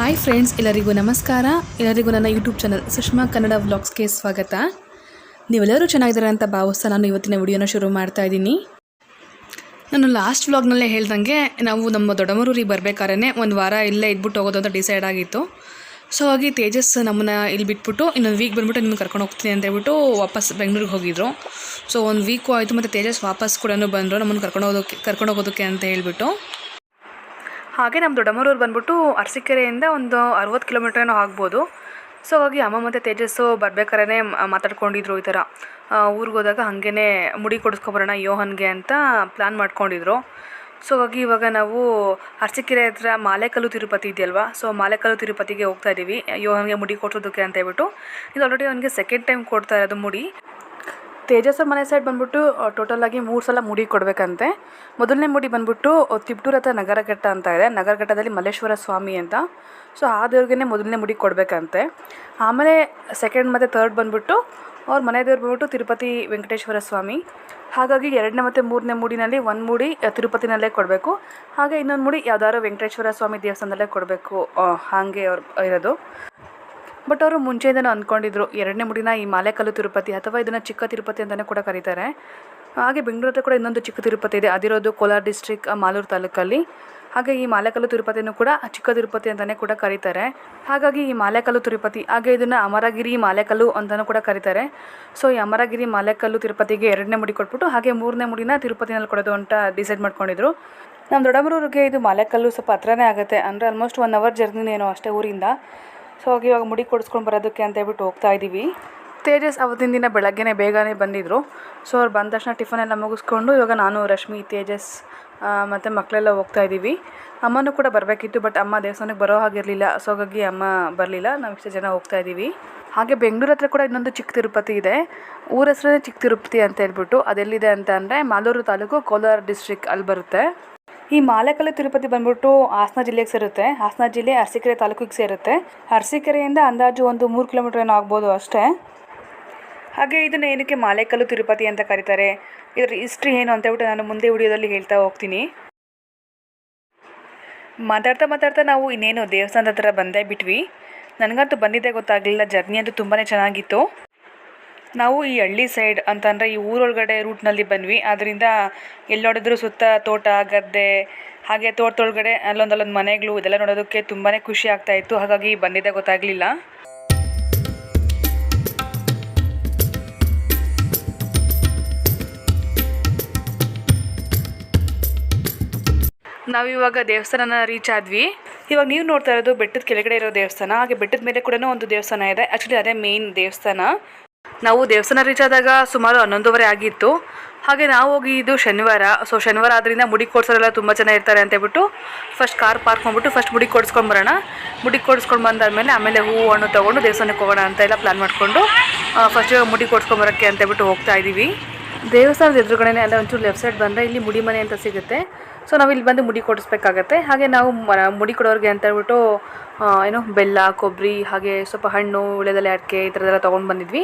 Hi friends ಎಲ್ಲರಿಗೂ ನಮಸ್ಕಾರ. ಎಲ್ಲರಿಗೂ ನನ್ನ ಯೂಟ್ಯೂಬ್ ಚಾನಲ್ ಸುಷ್ಮಾ ಕನ್ನಡ ವ್ಲಾಗ್ಸ್ಗೆ ಸ್ವಾಗತ. ನೀವೆಲ್ಲರೂ ಚೆನ್ನಾಗಿದ್ದಾರೆ ಅಂತ ಭಾವಿಸ್ತಾ ನಾನು ಇವತ್ತಿನ ವಿಡಿಯೋನ ಶುರು ಮಾಡ್ತಾ ಇದ್ದೀನಿ. ನಾನು ಲಾಸ್ಟ್ ವ್ಲಾಗ್ನಲ್ಲೇ ಹೇಳ್ದಂಗೆ ನಾವು ನಮ್ಮ ದೊಡ್ಡಮರೂರಿಗೆ ಬರಬೇಕಾದ್ರೆ ಒಂದು ವಾರ ಇಲ್ಲೇ ಇದ್ಬಿಟ್ಟು ಹೋಗೋದು ಅಂತ ಡಿಸೈಡ್ ಆಗಿತ್ತು. ಸೊ ಹಾಗೆ ತೇಜಸ್ ನಮ್ಮನ್ನ ಇಲ್ಲಿ ಬಿಟ್ಬಿಟ್ಟು ಇನ್ನೊಂದು ವೀಕ್ ಬಂದುಬಿಟ್ಟು ನಿಮ್ಗೆ ಕರ್ಕೊಂಡು ಹೋಗ್ತೀನಿ ಅಂತ ಹೇಳ್ಬಿಟ್ಟು ವಾಪಸ್ ಬೆಂಗಳೂರಿಗೆ ಹೋಗಿದ್ರು. ಸೊ ಒಂದು ವೀಕು ಆಯಿತು ಮತ್ತು ತೇಜಸ್ ವಾಪಸ್ ಕೂಡ ಬಂದರು ನಮ್ಮನ್ನು ಕರ್ಕೊಂಡು ಹೋಗೋದಕ್ಕೆ ಕರ್ಕೊಂಡು ಹೋಗೋದಕ್ಕೆ ಅಂತ ಹೇಳ್ಬಿಟ್ಟು. ಹಾಗೆ ನಮ್ಮ ದೊಡ್ಡಮ್ಮರವ್ರು ಬಂದ್ಬಿಟ್ಟು ಅರಸೀಕೆರೆಯಿಂದ ಒಂದು ಅರವತ್ತು ಕಿಲೋಮೀಟ್ರ್ ಏನೋ ಆಗ್ಬೋದು. ಸೊ ಹಾಗಾಗಿ ಅಮ್ಮ ಮತ್ತು ತೇಜಸ್ಸು ಬರ್ಬೇಕಾದ್ರೆ ಮಾತಾಡ್ಕೊಂಡಿದ್ರು ಈ ಥರ. ಊರಿಗೆ ಹೋದಾಗ ಹಾಗೇ ಮುಡಿ ಕೊಡಿಸ್ಕೊಬರೋಣ ಯೋಹನ್ಗೆ ಅಂತ ಪ್ಲ್ಯಾನ್ ಮಾಡ್ಕೊಂಡಿದ್ರು. ಸೊ ಹಾಗಾಗಿ ಇವಾಗ ನಾವು ಅರಸೀಕೆರೆ ಹತ್ರ ಮಾಲೆಕಲ್ಲು ತಿರುಪತಿ ಇದೆಯಲ್ವಾ? ಸೊ ಮಾಲೆಕಲ್ಲು ತಿರುಪತಿಗೆ ಹೋಗ್ತಾ ಇದ್ದೀವಿ ಯೋಹನ್ಗೆ ಮುಡಿ ಕೊಡ್ಸೋದಕ್ಕೆ ಅಂತ ಹೇಳ್ಬಿಟ್ಟು. ಇದು ಆಲ್ರೆಡಿ ಅವನಿಗೆ ಸೆಕೆಂಡ್ ಟೈಮ್ ಕೊಡ್ತಾ ಇರೋದು ಮುಡಿ. ತೇಜಸ್ ಮನೆ ಸೈಡ್ ಬಂದ್ಬಿಟ್ಟು ಟೋಟಲ್ ಆಗಿ ಮೂರು ಸಲ ಮುಡಿ ಕೊಡಬೇಕಂತೆ. ಮೊದಲನೇ ಮುಡಿ ಬಂದ್ಬಿಟ್ಟು ತಿಪ್ಟೂರ್ ಹತ್ರ ನಗರಘಟ್ಟ ಅಂತ ಇದೆ. ನಗರಘಟ್ಟದಲ್ಲಿ ಮಲ್ಲೇಶ್ವರ ಸ್ವಾಮಿ ಅಂತ. ಸೊ ಆ ದೇವ್ರಿಗೆ ಮೊದಲನೇ ಮುಡಿ ಕೊಡಬೇಕಂತೆ. ಆಮೇಲೆ ಸೆಕೆಂಡ್ ಮತ್ತು ತರ್ಡ್ ಬಂದ್ಬಿಟ್ಟು, ಅವ್ರ ಮನೆ ದೇವ್ರು ಬಂದ್ಬಿಟ್ಟು ತಿರುಪತಿ ವೆಂಕಟೇಶ್ವರ ಸ್ವಾಮಿ. ಹಾಗಾಗಿ ಎರಡನೇ ಮತ್ತು ಮೂರನೇ ಮುಡಿನಲ್ಲಿ ಒಂದು ಮುಡಿ ತಿರುಪತಿನಲ್ಲೇ ಕೊಡಬೇಕು. ಹಾಗೆ ಇನ್ನೊಂದು ಮುಡಿ ಯಾವ್ದಾದ್ರು ವೆಂಕಟೇಶ್ವರ ಸ್ವಾಮಿ ದೇವಸ್ಥಾನದಲ್ಲೇ ಕೊಡಬೇಕು ಹಾಗೆ ಅವ್ರು, ಇರೋದು. ಬಟ್ ಅವರು ಮುಂಚೆಯಿಂದನೂ ಅಂದ್ಕೊಂಡಿದ್ರು ಎರಡನೇ ಮುಡಿನ ಈ ಮಾಲೆಕಲ್ಲು ತಿರುಪತಿ ಅಥವಾ ಇದನ್ನು ಚಿಕ್ಕ ತಿರುಪತಿ ಅಂತಲೇ ಕೂಡ ಕರೀತಾರೆ. ಹಾಗೆ ಬೆಂಗಳೂರಲ್ಲಿ ಕೂಡ ಇನ್ನೊಂದು ಚಿಕ್ಕ ತಿರುಪತಿ ಇದೆ, ಅದಿರೋದು ಕೋಲಾರ ಡಿಸ್ಟ್ರಿಕ್ ಮಾಲೂರು ತಾಲೂಕಲ್ಲಿ. ಹಾಗೆ ಈ ಮಾಲೆಕಲ್ಲು ತಿರುಪತಿಯನ್ನು ಕೂಡ ಚಿಕ್ಕ ತಿರುಪತಿ ಅಂತಲೇ ಕೂಡ ಕರೀತಾರೆ. ಹಾಗಾಗಿ ಈ ಮಾಲೆಕಲ್ಲು ತಿರುಪತಿ, ಹಾಗೆ ಇದನ್ನು ಅಮರಗಿರಿ ಮಾಲೆಕಲ್ಲು ಅಂತಲೂ ಕೂಡ ಕರೀತಾರೆ. ಸೊ ಈ ಅಮರಗಿರಿ ಮಾಲೆಕಲ್ಲು ತಿರುಪತಿಗೆ ಎರಡನೇ ಮುಡಿ ಕೊಟ್ಬಿಟ್ಟು, ಹಾಗೆ ಮೂರನೇ ಮುಡಿನ ತಿರುಪತಿನಲ್ಲಿ ಕೊಡೋದು ಅಂತ ಡಿಸೈಡ್ ಮಾಡ್ಕೊಂಡಿದ್ರು. ನಮ್ಮ ದೊಡ್ಡಮರೂರಿಗೆ ಇದು ಮಾಲೆಕಲ್ಲು ಸ್ವಲ್ಪ ಹತ್ರನೇ ಆಗುತ್ತೆ, ಅಂದರೆ ಆಲ್ಮೋಸ್ಟ್ ಒನ್ ಅವರ್ ಜರ್ನಿನೇನೋ ಅಷ್ಟೇ ಊರಿಂದ. ಸೊ ಹಾಗೆ ಇವಾಗ ಮುಡಿ ಕೊಡಿಸ್ಕೊಂಡು ಬರೋದಕ್ಕೆ ಅಂತ ಹೇಳ್ಬಿಟ್ಟು ಹೋಗ್ತಾ ಇದ್ದೀವಿ. ತೇಜಸ್ ಅವತ್ತಿನ ದಿನ ಬೆಳಗ್ಗೆನೇ ಬೇಗನೆ ಬಂದಿದ್ದರು ಸೊ ಅವ್ರು ಬಂದ ತಕ್ಷಣ ಟಿಫನ್ ಎಲ್ಲ ಮುಗಿಸ್ಕೊಂಡು ಇವಾಗ ನಾನು, ರಶ್ಮಿ, ತೇಜಸ್ ಮತ್ತು ಮಕ್ಕಳೆಲ್ಲ ಹೋಗ್ತಾ ಇದ್ದೀವಿ. ಅಮ್ಮನೂ ಕೂಡ ಬರಬೇಕಿತ್ತು, ಬಟ್ ಅಮ್ಮ ದೇವಸ್ಥಾನಕ್ಕೆ ಬರೋ ಹಾಗಿರಲಿಲ್ಲ. ಸೊ ಹಾಗಾಗಿ ಅಮ್ಮ ಬರಲಿಲ್ಲ. ನಾವು ಇಷ್ಟು ಜನ ಹೋಗ್ತಾ ಇದ್ದೀವಿ. ಹಾಗೆ ಬೆಂಗಳೂರು ಹತ್ರ ಕೂಡ ಇನ್ನೊಂದು ಚಿಕ್ಕ ತಿರುಪತಿ ಇದೆ. ಊರ ಹೆಸರೇ ಚಿಕ್ಕ ತಿರುಪತಿ ಅಂತ ಹೇಳ್ಬಿಟ್ಟು ಅದೆಲ್ಲಿದೆ ಅಂತ ಅಂದರೆ ಮಾಲೂರು ತಾಲೂಕು ಕೋಲಾರ ಡಿಸ್ಟ್ರಿಕ್ ಅಲ್ಲಿ ಬರುತ್ತೆ. ಈ ಮಾಲೆಕಲ್ಲು ತಿರುಪತಿ ಬಂದ್ಬಿಟ್ಟು ಹಾಸನ ಜಿಲ್ಲೆಗೆ ಸೇರುತ್ತೆ. ಹಾಸನ ಜಿಲ್ಲೆ ಅರಸೀಕೆರೆ ತಾಲೂಕಿಗೆ ಸೇರುತ್ತೆ. ಅರಸೀಕೆರೆಯಿಂದ ಅಂದಾಜು ಒಂದು ಮೂರು ಕಿಲೋಮೀಟರ್ ಏನೋ ಆಗ್ಬೋದು ಅಷ್ಟೇ. ಹಾಗೆ ಇದನ್ನು ಏನಕ್ಕೆ ಮಾಲೆಕಲ್ಲು ತಿರುಪತಿ ಅಂತ ಕರೀತಾರೆ? ಇದರ ಹಿಸ್ಟ್ರಿ ಏನು ಅಂತ ಹೇಳ್ಬಿಟ್ಟು ನಾನು ಮುಂದೆ ವಿಡಿಯೋದಲ್ಲಿ ಹೇಳ್ತಾ ಹೋಗ್ತೀನಿ. ಮಾತಾಡ್ತಾ ಮಾತಾಡ್ತಾ ನಾವು ಇನ್ನೇನು ದೇವಸ್ಥಾನದ ಹತ್ರ ಬಂದೇ ಬಿಟ್ವಿ. ನನಗಂತೂ ಬಂದಿದ್ದೇ ಗೊತ್ತಾಗಲಿಲ್ಲ. ಜರ್ನಿ ಅಂತೂ ತುಂಬಾ ಚೆನ್ನಾಗಿತ್ತು. ನಾವು ಈ ಹಳ್ಳಿ ಸೈಡ್ ಅಂತಂದರೆ ಈ ಊರೊಳಗಡೆ ರೂಟ್ನಲ್ಲಿ ಬಂದ್ವಿ. ಅದರಿಂದ ಎಲ್ಲಿ ನೋಡಿದ್ರು ಸುತ್ತ ತೋಟ, ಗದ್ದೆ, ಹಾಗೆ ತೋಟದೊಳಗಡೆ ಅಲ್ಲೊಂದಲ್ಲೊಂದು ಅಲ್ಲೊಂದು ಮನೆಗಳು, ಇದೆಲ್ಲ ನೋಡೋದಕ್ಕೆ ತುಂಬಾ ಖುಷಿ ಆಗ್ತಾ ಇತ್ತು. ಹಾಗಾಗಿ ಬಂದಿದ್ದೆ ಗೊತ್ತಾಗಲಿಲ್ಲ. ನಾವಿವಾಗ ದೇವಸ್ಥಾನನ ರೀಚ್ ಆದ್ವಿ. ಇವಾಗ ನೀವು ನೋಡ್ತಾ ಇರೋದು ಬೆಟ್ಟದ ಕೆಳಗಡೆ ಇರೋ ದೇವಸ್ಥಾನ. ಹಾಗೆ ಬೆಟ್ಟದ ಮೇಲೆ ಕೂಡ ಒಂದು ದೇವಸ್ಥಾನ ಇದೆ. ಆ್ಯಕ್ಚುಲಿ ಅದೇ ಮೇನ್ ದೇವಸ್ಥಾನ. ನಾವು ದೇವಸ್ಥಾನ ರೀಚ್ ಆದಾಗ ಸುಮಾರು ಹನ್ನೊಂದುವರೆ ಆಗಿತ್ತು. ಹಾಗೆ ನಾವು ಇದು ಶನಿವಾರ ಸೊ ಶನಿವಾರ ಆದ್ದರಿಂದ ಮುಡಿ ಕೊಡ್ಸೋರೆಲ್ಲ ತುಂಬ ಜನ ಇರ್ತಾರೆ ಅಂತ ಹೇಳ್ಬಿಟ್ಟು ಫಸ್ಟ್ ಕಾರ್ ಪಾರ್ಕ್ ಮಾಡಿಬಿಟ್ಟು ಫಸ್ಟ್ ಮುಡಿ ಕೊಡಿಸ್ಕೊಂಡು ಬರೋಣ. ಮುಡಿ ಕೊಡಿಸ್ಕೊಂಡು ಬಂದಾದಮೇಲೆ ಆಮೇಲೆ ಹೂವು, ಹಣ್ಣು ತೊಗೊಂಡು ದೇವಸ್ಥಾನಕ್ಕೆ ಹೋಗೋಣ ಅಂತ ಎಲ್ಲ ಪ್ಲ್ಯಾನ್ ಮಾಡಿಕೊಂಡು ಫಸ್ಟ್ ಮುಡಿ ಕೊಡಿಸ್ಕೊಂಬರೋಕ್ಕೆ ಅಂತ ಹೇಳ್ಬಿಟ್ಟು ಹೋಗ್ತಾ ಇದ್ದೀವಿ ದೇವಸ್ಥಾನದ ಎದುರುಗಡೆನೇ ಅಲ್ಲ ಒಂಚೂರು ಲೆಫ್ಟ್ ಸೈಡ್ ಬಂದರೆ ಇಲ್ಲಿ ಮುಡಿ ಮನೆ ಅಂತ ಸಿಗುತ್ತೆ. ಸೊ ನಾವು ಇಲ್ಲಿ ಬಂದು ಮುಡಿ ಕೊಡಿಸ್ಬೇಕಾಗತ್ತೆ. ಹಾಗೆ ನಾವು ಮುಡಿ ಕೊಡೋರಿಗೆ ಅಂತ ಹೇಳ್ಬಿಟ್ಟು ಏನು, ಬೆಲ್ಲ ಕೊಬ್ಬರಿ ಹಾಗೆ ಸ್ವಲ್ಪ ಹಣ್ಣು ಉಳೆದೆಲೆ ಅಡಿಕೆ ಈ ಥರದೆಲ್ಲ ತೊಗೊಂಡು ಬಂದಿದ್ವಿ.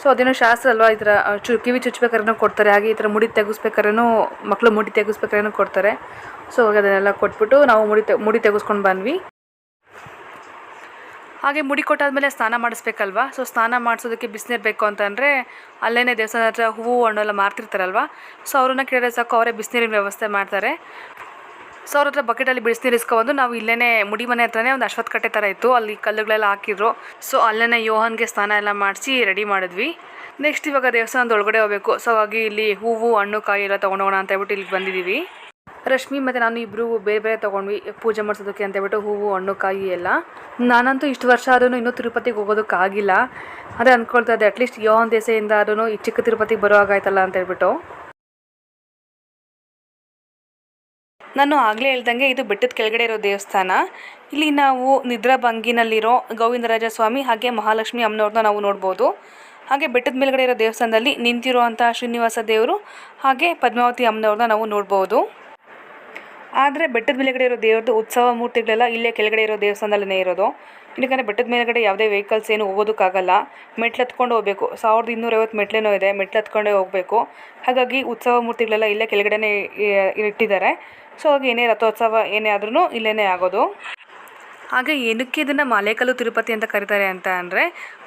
ಸೊ ಅದೇನೋ ಶಾಸ್ತ್ರ ಅಲ್ವಾ, ಈ ಥರ ಚು, ಕಿವಿ ಚುಚ್ಬೇಕಾದ್ರೂ ಕೊಡ್ತಾರೆ. ಹಾಗೆ ಈ ಥರ ಮುಡಿ ತೆಗಿಸ್ಬೇಕಾದ್ರೂ ಮಕ್ಕಳು ಮುಡಿ ತೆಗಿಸ್ಬೇಕಾದ್ರೂ ಕೊಡ್ತಾರೆ. ಸೊ ಅದನ್ನೆಲ್ಲ ಕೊಟ್ಬಿಟ್ಟು ನಾವು ಮುಡಿ ಮುಡಿ ತೆಗೆಸ್ಕೊಂಡು ಬಂದ್ವಿ. ಹಾಗೆ ಮುಡಿ ಕೊಟ್ಟಾದಮೇಲೆ ಸ್ನಾನ ಮಾಡಿಸ್ಬೇಕಲ್ವಾ? ಸೊ ಸ್ನಾನ ಮಾಡಿಸೋದಕ್ಕೆ ಬಿಸಿನೀರು ಬೇಕು ಅಂತಂದರೆ ಅಲ್ಲೇ ದೇವಸ್ಥಾನ ಹತ್ರ ಹೂವು, ಹಣ್ಣು ಎಲ್ಲ ಮಾರ್ತಿರ್ತಾರಲ್ವ? ಸೊ ಅವ್ರನ್ನ ಕೇಳಿದ್ರೆ ಸಾಕು, ಅವರೇ ಬಿಸಿನೀರಿನ ವ್ಯವಸ್ಥೆ ಮಾಡ್ತಾರೆ. ಸೊ ಅವ್ರ ಹತ್ರ ಬಕೆಟಲ್ಲಿ ಬಿಸಿನೀರು ಇಸ್ಕೊಬಂದು ನಾವು ಇಲ್ಲೇ ಮುಡಿ ಮನೆ ಹತ್ರನೇ ಒಂದು ಅಶ್ವತ್ ಕಟ್ಟೆ ಥರ ಇತ್ತು. ಅಲ್ಲಿ ಕಲ್ಲುಗಳೆಲ್ಲ ಹಾಕಿದ್ರು. ಸೊ ಅಲ್ಲೇ ಯೋಹನ್ಗೆ ಸ್ನಾನ ಎಲ್ಲ ಮಾಡಿಸಿ ರೆಡಿ ಮಾಡಿದ್ವಿ. ನೆಕ್ಸ್ಟ್ ಇವಾಗ ದೇವಸ್ಥಾನದ ಒಳಗಡೆ ಹೋಗಬೇಕು. ಸೊ ಹಾಗಾಗಿ ಇಲ್ಲಿ ಹೂವು, ಹಣ್ಣು, ಕಾಯಿ ಎಲ್ಲ ತೊಗೊಂಡೋಗೋಣ ಅಂತ ಹೇಳ್ಬಿಟ್ಟು ಇಲ್ಲಿಗೆ ಬಂದಿದ್ದೀವಿ. ರಶ್ಮಿ ಮತ್ತು ನಾನು ಇಬ್ಬರು ಬೇರೆ ಬೇರೆ ತೊಗೊಂಡ್ವಿ ಪೂಜೆ ಮಾಡಿಸೋದಕ್ಕೆ ಅಂತ ಹೇಳ್ಬಿಟ್ಟು ಹೂವು ಹಣ್ಣು ಕಾಯಿ ಎಲ್ಲ. ನಾನಂತೂ ಇಷ್ಟು ವರ್ಷ ಆದ್ರೂ ಇನ್ನೂ ತಿರುಪತಿಗೆ ಹೋಗೋದಕ್ಕಾಗಿಲ್ಲ ಅದೇ ಅಂದ್ಕೊಳ್ತಾ ಇದ್ದೆ ಅಟ್ಲೀಸ್ಟ್ ಒಂದು ದೇಸೆಯಿಂದ ಆದ್ರೂ ಈ ಚಿಕ್ಕ ತಿರುಪತಿಗೆ ಬರೋ ಹಾಗಾಯ್ತಲ್ಲ ಅಂತ ಹೇಳ್ಬಿಟ್ಟು. ನಾನು ಆಗಲೇ ಹೇಳ್ದಂಗೆ ಇದು ಬೆಟ್ಟದ ಕೆಳಗಡೆ ಇರೋ ದೇವಸ್ಥಾನ. ಇಲ್ಲಿ ನಾವು ನಿದ್ರಾ ಭಂಗಿನಲ್ಲಿರೋ ಗೋವಿಂದರಾಜ ಸ್ವಾಮಿ ಹಾಗೆ ಮಹಾಲಕ್ಷ್ಮಿ ಅಮ್ಮನವ್ರನ್ನ ನಾವು ನೋಡ್ಬೋದು. ಹಾಗೆ ಬೆಟ್ಟದ ಮೇಲ್ಗಡೆ ಇರೋ ದೇವಸ್ಥಾನದಲ್ಲಿ ನಿಂತಿರುವಂಥ ಶ್ರೀನಿವಾಸ ದೇವರು ಹಾಗೆ ಪದ್ಮಾವತಿ ಅಮ್ಮನವ್ರನ್ನ ನಾವು ನೋಡ್ಬೋದು. ಆದರೆ ಬೆಟ್ಟದ ಮೇಲ್ಗಡೆ ಇರೋ ದೇವ್ರದ್ದು ಉತ್ಸವ ಮೂರ್ತಿಗಳೆಲ್ಲ ಇಲ್ಲೇ ಕೆಳಗಡೆ ಇರೋ ದೇವಸ್ಥಾನದಲ್ಲೇ ಇರೋದು. ಯಾಕಂದರೆ ಬೆಟ್ಟದ ಮೇಲ್ಗಡೆ ಯಾವುದೇ ವೆಹಿಕಲ್ಸ್ ಏನು ಹೋಗೋದಕ್ಕಾಗಲ್ಲ ಮೆಟ್ಲು ಹತ್ಕೊಂಡು ಹೋಗಬೇಕು. ಸಾವಿರದ ಇನ್ನೂರೈವತ್ತು ಮೆಟ್ಲೇನೂ ಇದೆ. ಮೆಟ್ಲು ಹತ್ಕೊಂಡೇ ಹೋಗಬೇಕು. ಹಾಗಾಗಿ ಉತ್ಸವ ಮೂರ್ತಿಗಳೆಲ್ಲ ಇಲ್ಲೇ ಕೆಳಗಡೆನೇ ಇಟ್ಟಿದ್ದಾರೆ. ಸೊ ಹಾಗೆ ಏನೇ ರಥೋತ್ಸವ ಏನೇ ಆದ್ರೂ ಇಲ್ಲೇ ಆಗೋದು. ಹಾಗೆ ಏನಕ್ಕೆ ಇದನ್ನು ಮಾಲೇಕಲ್ಲು ತಿರುಪತಿ ಅಂತ ಕರೀತಾರೆ ಅಂತ ಅಂದರೆ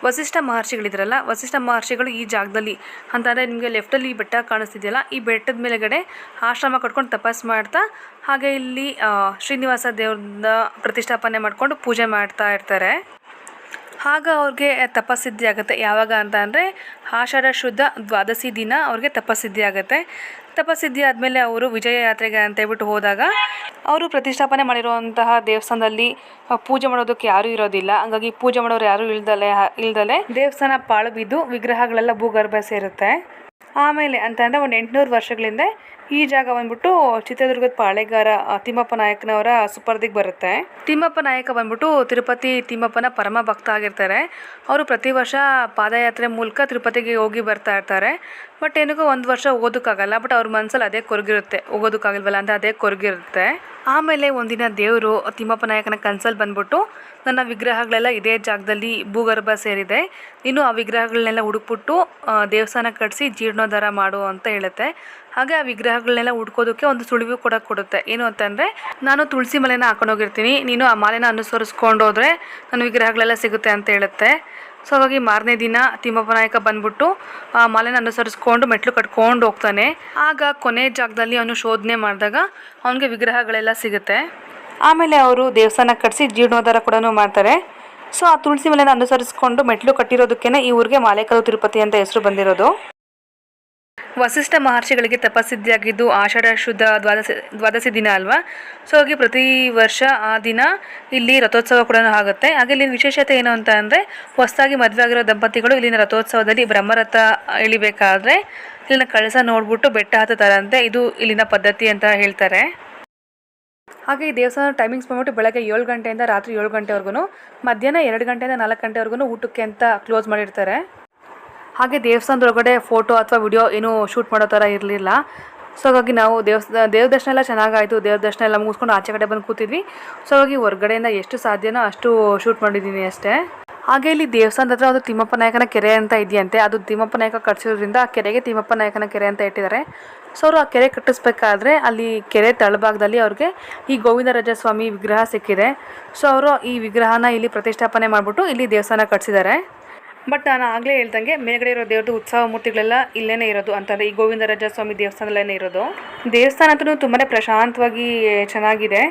ವಸಿಷ್ಠ ಮಹರ್ಷಿಗಳಿದ್ರಲ್ಲ ವಸಿಷ್ಠ ಮಹರ್ಷಿಗಳು ಈ ಜಾಗದಲ್ಲಿ ಅಂತಂದರೆ ನಿಮಗೆ ಲೆಫ್ಟಲ್ಲಿ ಈ ಬೆಟ್ಟ ಕಾಣಿಸ್ತಿದೆಯಲ್ಲ, ಈ ಬೆಟ್ಟದ ಮೇಲೆಗಡೆ ಆಶ್ರಮ ಕಟ್ಕೊಂಡು ತಪಸ್ ಮಾಡ್ತಾ ಹಾಗೆ ಇಲ್ಲಿ ಶ್ರೀನಿವಾಸ ದೇವ್ರನ್ನ ಪ್ರತಿಷ್ಠಾಪನೆ ಮಾಡಿಕೊಂಡು ಪೂಜೆ ಮಾಡ್ತಾ ಇರ್ತಾರೆ. ಆಗ ಅವ್ರಿಗೆ ತಪಸ್ಸಿದ್ಧಿ ಆಗುತ್ತೆ. ಯಾವಾಗ ಅಂತ ಅಂದರೆ ಆಷಾಢ ಶುದ್ಧ ದ್ವಾದಶಿ ದಿನ ಅವ್ರಿಗೆ ತಪಸ್ಸಿದ್ಧಿ ಆಗುತ್ತೆ. ತಪಸ್ಸಿದ್ಧಿ ಆದಮೇಲೆ ಅವರು ವಿಜಯ ಯಾತ್ರೆಗೆ ಅಂತ ಹೇಳ್ಬಿಟ್ಟು ಹೋದಾಗ ಅವರು ಪ್ರತಿಷ್ಠಾಪನೆ ಮಾಡಿರುವಂತಹ ದೇವಸ್ಥಾನದಲ್ಲಿ ಪೂಜೆ ಮಾಡೋದಕ್ಕೆ ಯಾರೂ ಇರೋದಿಲ್ಲ. ಹಂಗಾಗಿ ಪೂಜೆ ಮಾಡೋರು ಯಾರೂ ಇಲ್ದಲೆ ಇಲ್ದಲೆ ದೇವಸ್ಥಾನ ಪಾಳು ಬಿದ್ದು ವಿಗ್ರಹಗಳೆಲ್ಲ ಭೂಗರ್ಭ ಸೇರುತ್ತೆ. ಆಮೇಲೆ ಅಂತಂದರೆ ಒಂದು ಎಂಟುನೂರು ವರ್ಷಗಳಿಂದ ಈ ಜಾಗ ಬಂದ್ಬಿಟ್ಟು ಚಿತ್ರದುರ್ಗದ ಪಾಳೆಗಾರ ತಿಮ್ಮಪ್ಪ ನಾಯಕನವರ ಸುಪರ್ದಿಗೆ ಬರುತ್ತೆ. ತಿಮ್ಮಪ್ಪ ನಾಯಕ ಬಂದ್ಬಿಟ್ಟು ತಿರುಪತಿ ತಿಮ್ಮಪ್ಪನ ಪರಮ ಭಕ್ತ ಆಗಿರ್ತಾರೆ. ಅವರು ಪ್ರತಿ ವರ್ಷ ಪಾದಯಾತ್ರೆ ಮೂಲಕ ತಿರುಪತಿಗೆ ಹೋಗಿ ಬರ್ತಾ ಇರ್ತಾರೆ. ಬಟ್ ಏನಕ್ಕೋ ಒಂದು ವರ್ಷ ಓದೋಕ್ಕಾಗಲ್ಲ ಬಟ್ ಅವ್ರ ಮನಸ್ಸಲ್ಲಿ ಅದೇ ಕೊರಗಿರುತ್ತೆ. ಹೋಗೋದಕ್ಕಾಗಲ್ವಲ್ಲ ಅಂತ ಅದೇ ಕೊರಗಿರುತ್ತೆ. ಆಮೇಲೆ ಒಂದಿನ ದೇವರು ತಿಮ್ಮಪ್ಪ ನಾಯಕನ ಕನ್ಸಲ್ಲಿ ಬಂದ್ಬಿಟ್ಟು ನನ್ನ ವಿಗ್ರಹಗಳೆಲ್ಲ ಇದೇ ಜಾಗದಲ್ಲಿ ಭೂಗರ್ಭ ಸೇರಿದೆ. ಇನ್ನು ಆ ವಿಗ್ರಹಗಳನ್ನೆಲ್ಲ ಹುಡುಕ್ಬಿಟ್ಟು ದೇವಸ್ಥಾನ ಕಟ್ಟಿಸಿ ಜೀರ್ಣೋದ್ಧಾರ ಮಾಡು ಅಂತ ಹೇಳುತ್ತೆ. ಹಾಗೆ ಆ ವಿಗ್ರಹಗಳನ್ನೆಲ್ಲ ಹುಡ್ಕೋದಕ್ಕೆ ಒಂದು ಸುಳಿವು ಕೂಡ ಕೊಡುತ್ತೆ. ಏನು ಅಂತಂದರೆ ನಾನು ತುಳಸಿ ಮಲೆನ ಹಾಕೊಂಡೋಗಿರ್ತೀನಿ ನೀನು ಆ ಮಾಲೆನ ಅನುಸರಿಸ್ಕೊಂಡೋದ್ರೆ ನನ್ನ ವಿಗ್ರಹಗಳೆಲ್ಲ ಸಿಗುತ್ತೆ ಅಂತ ಹೇಳುತ್ತೆ. ಸೊ ಹಾಗಾಗಿ ಮಾರನೇ ದಿನ ತಿಮ್ಮಪ್ಪ ನಾಯಕ ಬಂದ್ಬಿಟ್ಟು, ಆ ಮಾಲೆನ ಅನುಸರಿಸ್ಕೊಂಡು ಮೆಟ್ಲು ಕಟ್ಕೊಂಡು ಹೋಗ್ತಾನೆ. ಆಗ ಕೊನೆ ಜಾಗದಲ್ಲಿ ಅವನು ಶೋಧನೆ ಮಾಡಿದಾಗ ಅವನಿಗೆ ವಿಗ್ರಹಗಳೆಲ್ಲ ಸಿಗುತ್ತೆ. ಆಮೇಲೆ ಅವರು ದೇವಸ್ಥಾನ ಕಟ್ಟಿಸಿ ಜೀರ್ಣೋದ್ಧಾರ ಕೂಡ ಮಾಡ್ತಾರೆ. ಸೊ, ಆ ತುಳಸಿ ಮಲೆನ ಅನುಸರಿಸ್ಕೊಂಡು ಮೆಟ್ಲು ಕಟ್ಟಿರೋದಕ್ಕೇನೆ ಈ ಊರಿಗೆ ಮಾಲೆಕಲ್ಲು ತಿರುಪತಿ ಅಂತ ಹೆಸರು ಬಂದಿರೋದು. ವಸಿಷ್ಠ ಮಹರ್ಷಿಗಳಿಗೆ ತಪಸ್ಸಿದ್ಧಿಯಾಗಿದ್ದು ಆಷಾಢ, ಶುದ್ಧ ದ್ವಾದಶಿ ದ್ವಾದಶಿ ದಿನ ಅಲ್ವಾ? ಸೊ ಹಾಗೆ ಪ್ರತಿ ವರ್ಷ ಆ ದಿನ ಇಲ್ಲಿ ರಥೋತ್ಸವ ಕೂಡ ಆಗುತ್ತೆ. ಹಾಗೆ ಇಲ್ಲಿನ ವಿಶೇಷತೆ ಏನು ಅಂತ ಅಂದರೆ, ಹೊಸದಾಗಿ ಮದುವೆ ಆಗಿರೋ ದಂಪತಿಗಳು ಇಲ್ಲಿನ ರಥೋತ್ಸವದಲ್ಲಿ ಬ್ರಹ್ಮರಥ ಇಳಿಬೇಕಾದ್ರೆ ಇಲ್ಲಿನ ಕಳಸ ನೋಡ್ಬಿಟ್ಟು ಬೆಟ್ಟ ಹತ್ತುತ್ತಾರಂತೆ. ಇದು ಇಲ್ಲಿನ ಪದ್ಧತಿ ಅಂತ ಹೇಳ್ತಾರೆ. ಹಾಗೆ ಈ ದೇವಸ್ಥಾನ ಟೈಮಿಂಗ್ಸ್ ಬಂದ್ಬಿಟ್ಟು ಬೆಳಗ್ಗೆ ಏಳು ಗಂಟೆಯಿಂದ ರಾತ್ರಿ ಏಳು ಗಂಟೆವರೆಗೂ ಮಧ್ಯಾಹ್ನ ಎರಡು ಗಂಟೆಯಿಂದ ನಾಲ್ಕು ಗಂಟೆವರೆಗೂ ಊಟಕ್ಕೆ ಅಂತ ಕ್ಲೋಸ್ ಮಾಡಿರ್ತಾರೆ. ಹಾಗೆ ದೇವಸ್ಥಾನದೊಳಗಡೆ ಫೋಟೋ ಅಥವಾ ವಿಡಿಯೋ ಏನೂ ಶೂಟ್ ಮಾಡೋ ಥರ ಇರಲಿಲ್ಲ. ಸೊ ಹಾಗಾಗಿ ನಾವು ದೇವಸ್ಥಾನ ದೇವ್ರ ದರ್ಶನ ಎಲ್ಲ ಚೆನ್ನಾಗಾಯಿತು. ದೇವ್ರ ದರ್ಶನ ಎಲ್ಲ ಮುಗಿಸ್ಕೊಂಡು ಆಚೆ ಕಡೆ ಬಂದು ಕೂತಿದ್ವಿ. ಸೊ ಹಾಗಾಗಿ ಹೊರಗಡೆಯಿಂದ ಎಷ್ಟು ಸಾಧ್ಯನೋ ಅಷ್ಟು ಶೂಟ್ ಮಾಡಿದ್ದೀನಿ ಅಷ್ಟೇ. ಹಾಗೆ ಇಲ್ಲಿ ದೇವಸ್ಥಾನದ ಹತ್ರ ಒಂದು ತಿಮ್ಮಪ್ಪ ನಾಯಕನ ಕೆರೆ ಅಂತ ಇದೆಯಂತೆ. ಅದು ತಿಮ್ಮಪ್ಪ ನಾಯಕ ಕಟ್ಸಿರೋದ್ರಿಂದ ಆ ಕೆರೆಗೆ ತಿಮ್ಮಪ್ಪ ನಾಯಕನ ಕೆರೆ ಅಂತ ಇಟ್ಟಿದ್ದಾರೆ. ಸೊ ಅವರು ಆ ಕೆರೆ ಕಟ್ಟಿಸ್ಬೇಕಾದ್ರೆ ಅಲ್ಲಿ ಕೆರೆ ತಳಭಾಗದಲ್ಲಿ ಅವ್ರಿಗೆ ಈ ಗೋವಿಂದರಾಜ ಸ್ವಾಮಿ ವಿಗ್ರಹ ಸಿಕ್ಕಿದೆ. ಸೊ ಅವರು ಈ ವಿಗ್ರಹನ ಇಲ್ಲಿ ಪ್ರತಿಷ್ಠಾಪನೆ ಮಾಡಿಬಿಟ್ಟು ಇಲ್ಲಿ ದೇವಸ್ಥಾನ ಕಟ್ಸಿದ್ದಾರೆ ಬಟ್ ನಾನು ಆಗಲೇ ಹೇಳ್ದಂಗೆ ಮೇಲ್ಗಡೆ ಇರೋ ದೇವ್ರದ್ದು ಉತ್ಸವ ಮೂರ್ತಿಗಳೆಲ್ಲ ಇಲ್ಲೇ ಇರೋದು ಅಂತಂದರೆ ಈ ಗೋವಿಂದರಾಜ ಸ್ವಾಮಿ ದೇವಸ್ಥಾನದಲ್ಲೇ ಇರೋದು. ದೇವಸ್ಥಾನ ಅಂತೂ ತುಂಬಾ ಪ್ರಶಾಂತವಾಗಿ ಚೆನ್ನಾಗಿದೆ.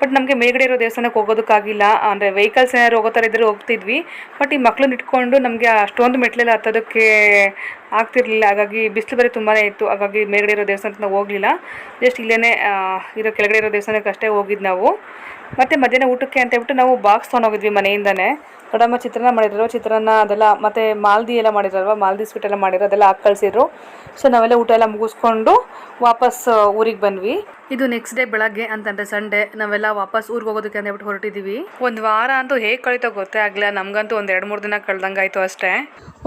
ಬಟ್ ನಮಗೆ ಮೇಲ್ಗಡೆ ಇರೋ ದೇವಸ್ಥಾನಕ್ಕೆ ಹೋಗೋದಕ್ಕಾಗಿಲ್ಲ. ಅಂದರೆ ವೆಹಿಕಲ್ಸ್ ಏನಾದ್ರು ಹೋಗೋ ಥರ ಇದ್ದರೆ ಹೋಗ್ತಿದ್ವಿ. ಬಟ್ ಈ ಮಕ್ಳನ್ನ ಇಟ್ಕೊಂಡು ನಮಗೆ ಅಷ್ಟೊಂದು ಮೆಟ್ಲೆಲ್ಲ ಹತ್ತೋದಕ್ಕೆ ಆಗ್ತಿರ್ಲಿಲ್ಲ. ಹಾಗಾಗಿ ಬಿಸಿಲು ಬೇರೆ ತುಂಬಾ ಇತ್ತು. ಹಾಗಾಗಿ ಮೇಲ್ಗಡೆ ಇರೋ ದೇವಸ್ಥಾನಕ್ಕೆ ಹೋಗಲಿಲ್ಲ. ಜಸ್ಟ್ ಇಲ್ಲೇ ಇರೋ ಕೆಳಗಡೆ ಇರೋ ದೇವಸ್ಥಾನಕ್ಕೆ ಅಷ್ಟೇ ಹೋಗಿದ್ದು ನಾವು. ಮತ್ತು ಮಧ್ಯಾಹ್ನ ಊಟಕ್ಕೆ ಅಂತ ಹೇಳ್ಬಿಟ್ಟು ನಾವು ಬಾಕ್ಸ್ ತೊಗೊಂಡೋಗಿದ್ವಿ ಮನೆಯಿಂದನೇ. ದೊಡ್ಡಮ್ಮ ಚಿತ್ರಾನ್ನ ಮಾಡಿದ್ರು ಚಿತ್ರಾನ್ನ ಅದೆಲ್ಲ ಮತ್ತು ಮಾಲ್ದಿ ಎಲ್ಲ ಮಾಡಿರಲ್ವ ಮಾಲ್ದಿ ಸ್ವೀಟ್ ಎಲ್ಲ ಮಾಡಿರೋ ಅದೆಲ್ಲ ಹಾಕಿ ಕಳಿಸಿದ್ರು. ಸೊ ನಾವೆಲ್ಲ ಊಟ ಎಲ್ಲ ಮುಗಿಸ್ಕೊಂಡು ವಾಪಸ್ ಊರಿಗೆ ಬಂದ್ವಿ. ಇದು ನೆಕ್ಸ್ಟ್ ಡೇ ಬೆಳಗ್ಗೆ ಅಂತಂದ್ರೆ ಸಂಡೇ ನಾವೆಲ್ಲ ವಾಪಸ್ ಊರಿಗೆ ಹೋಗೋದಕ್ಕೆ ಅಂತ ಹೇಳ್ಬಿಟ್ಟು ಹೊರಟಿದ್ದೀವಿ ಒಂದು ವಾರ ಅಂತೂ ಹೇಗೆ ಕಳೀತೋ ಗೊತ್ತೇ ಆಗಲಿಲ್ಲ. ನಮಗಂತೂ ಒಂದು ಎರಡು ಮೂರು ದಿನ ಕಳ್ದಂಗೆ ಆಯಿತು ಅಷ್ಟೇ.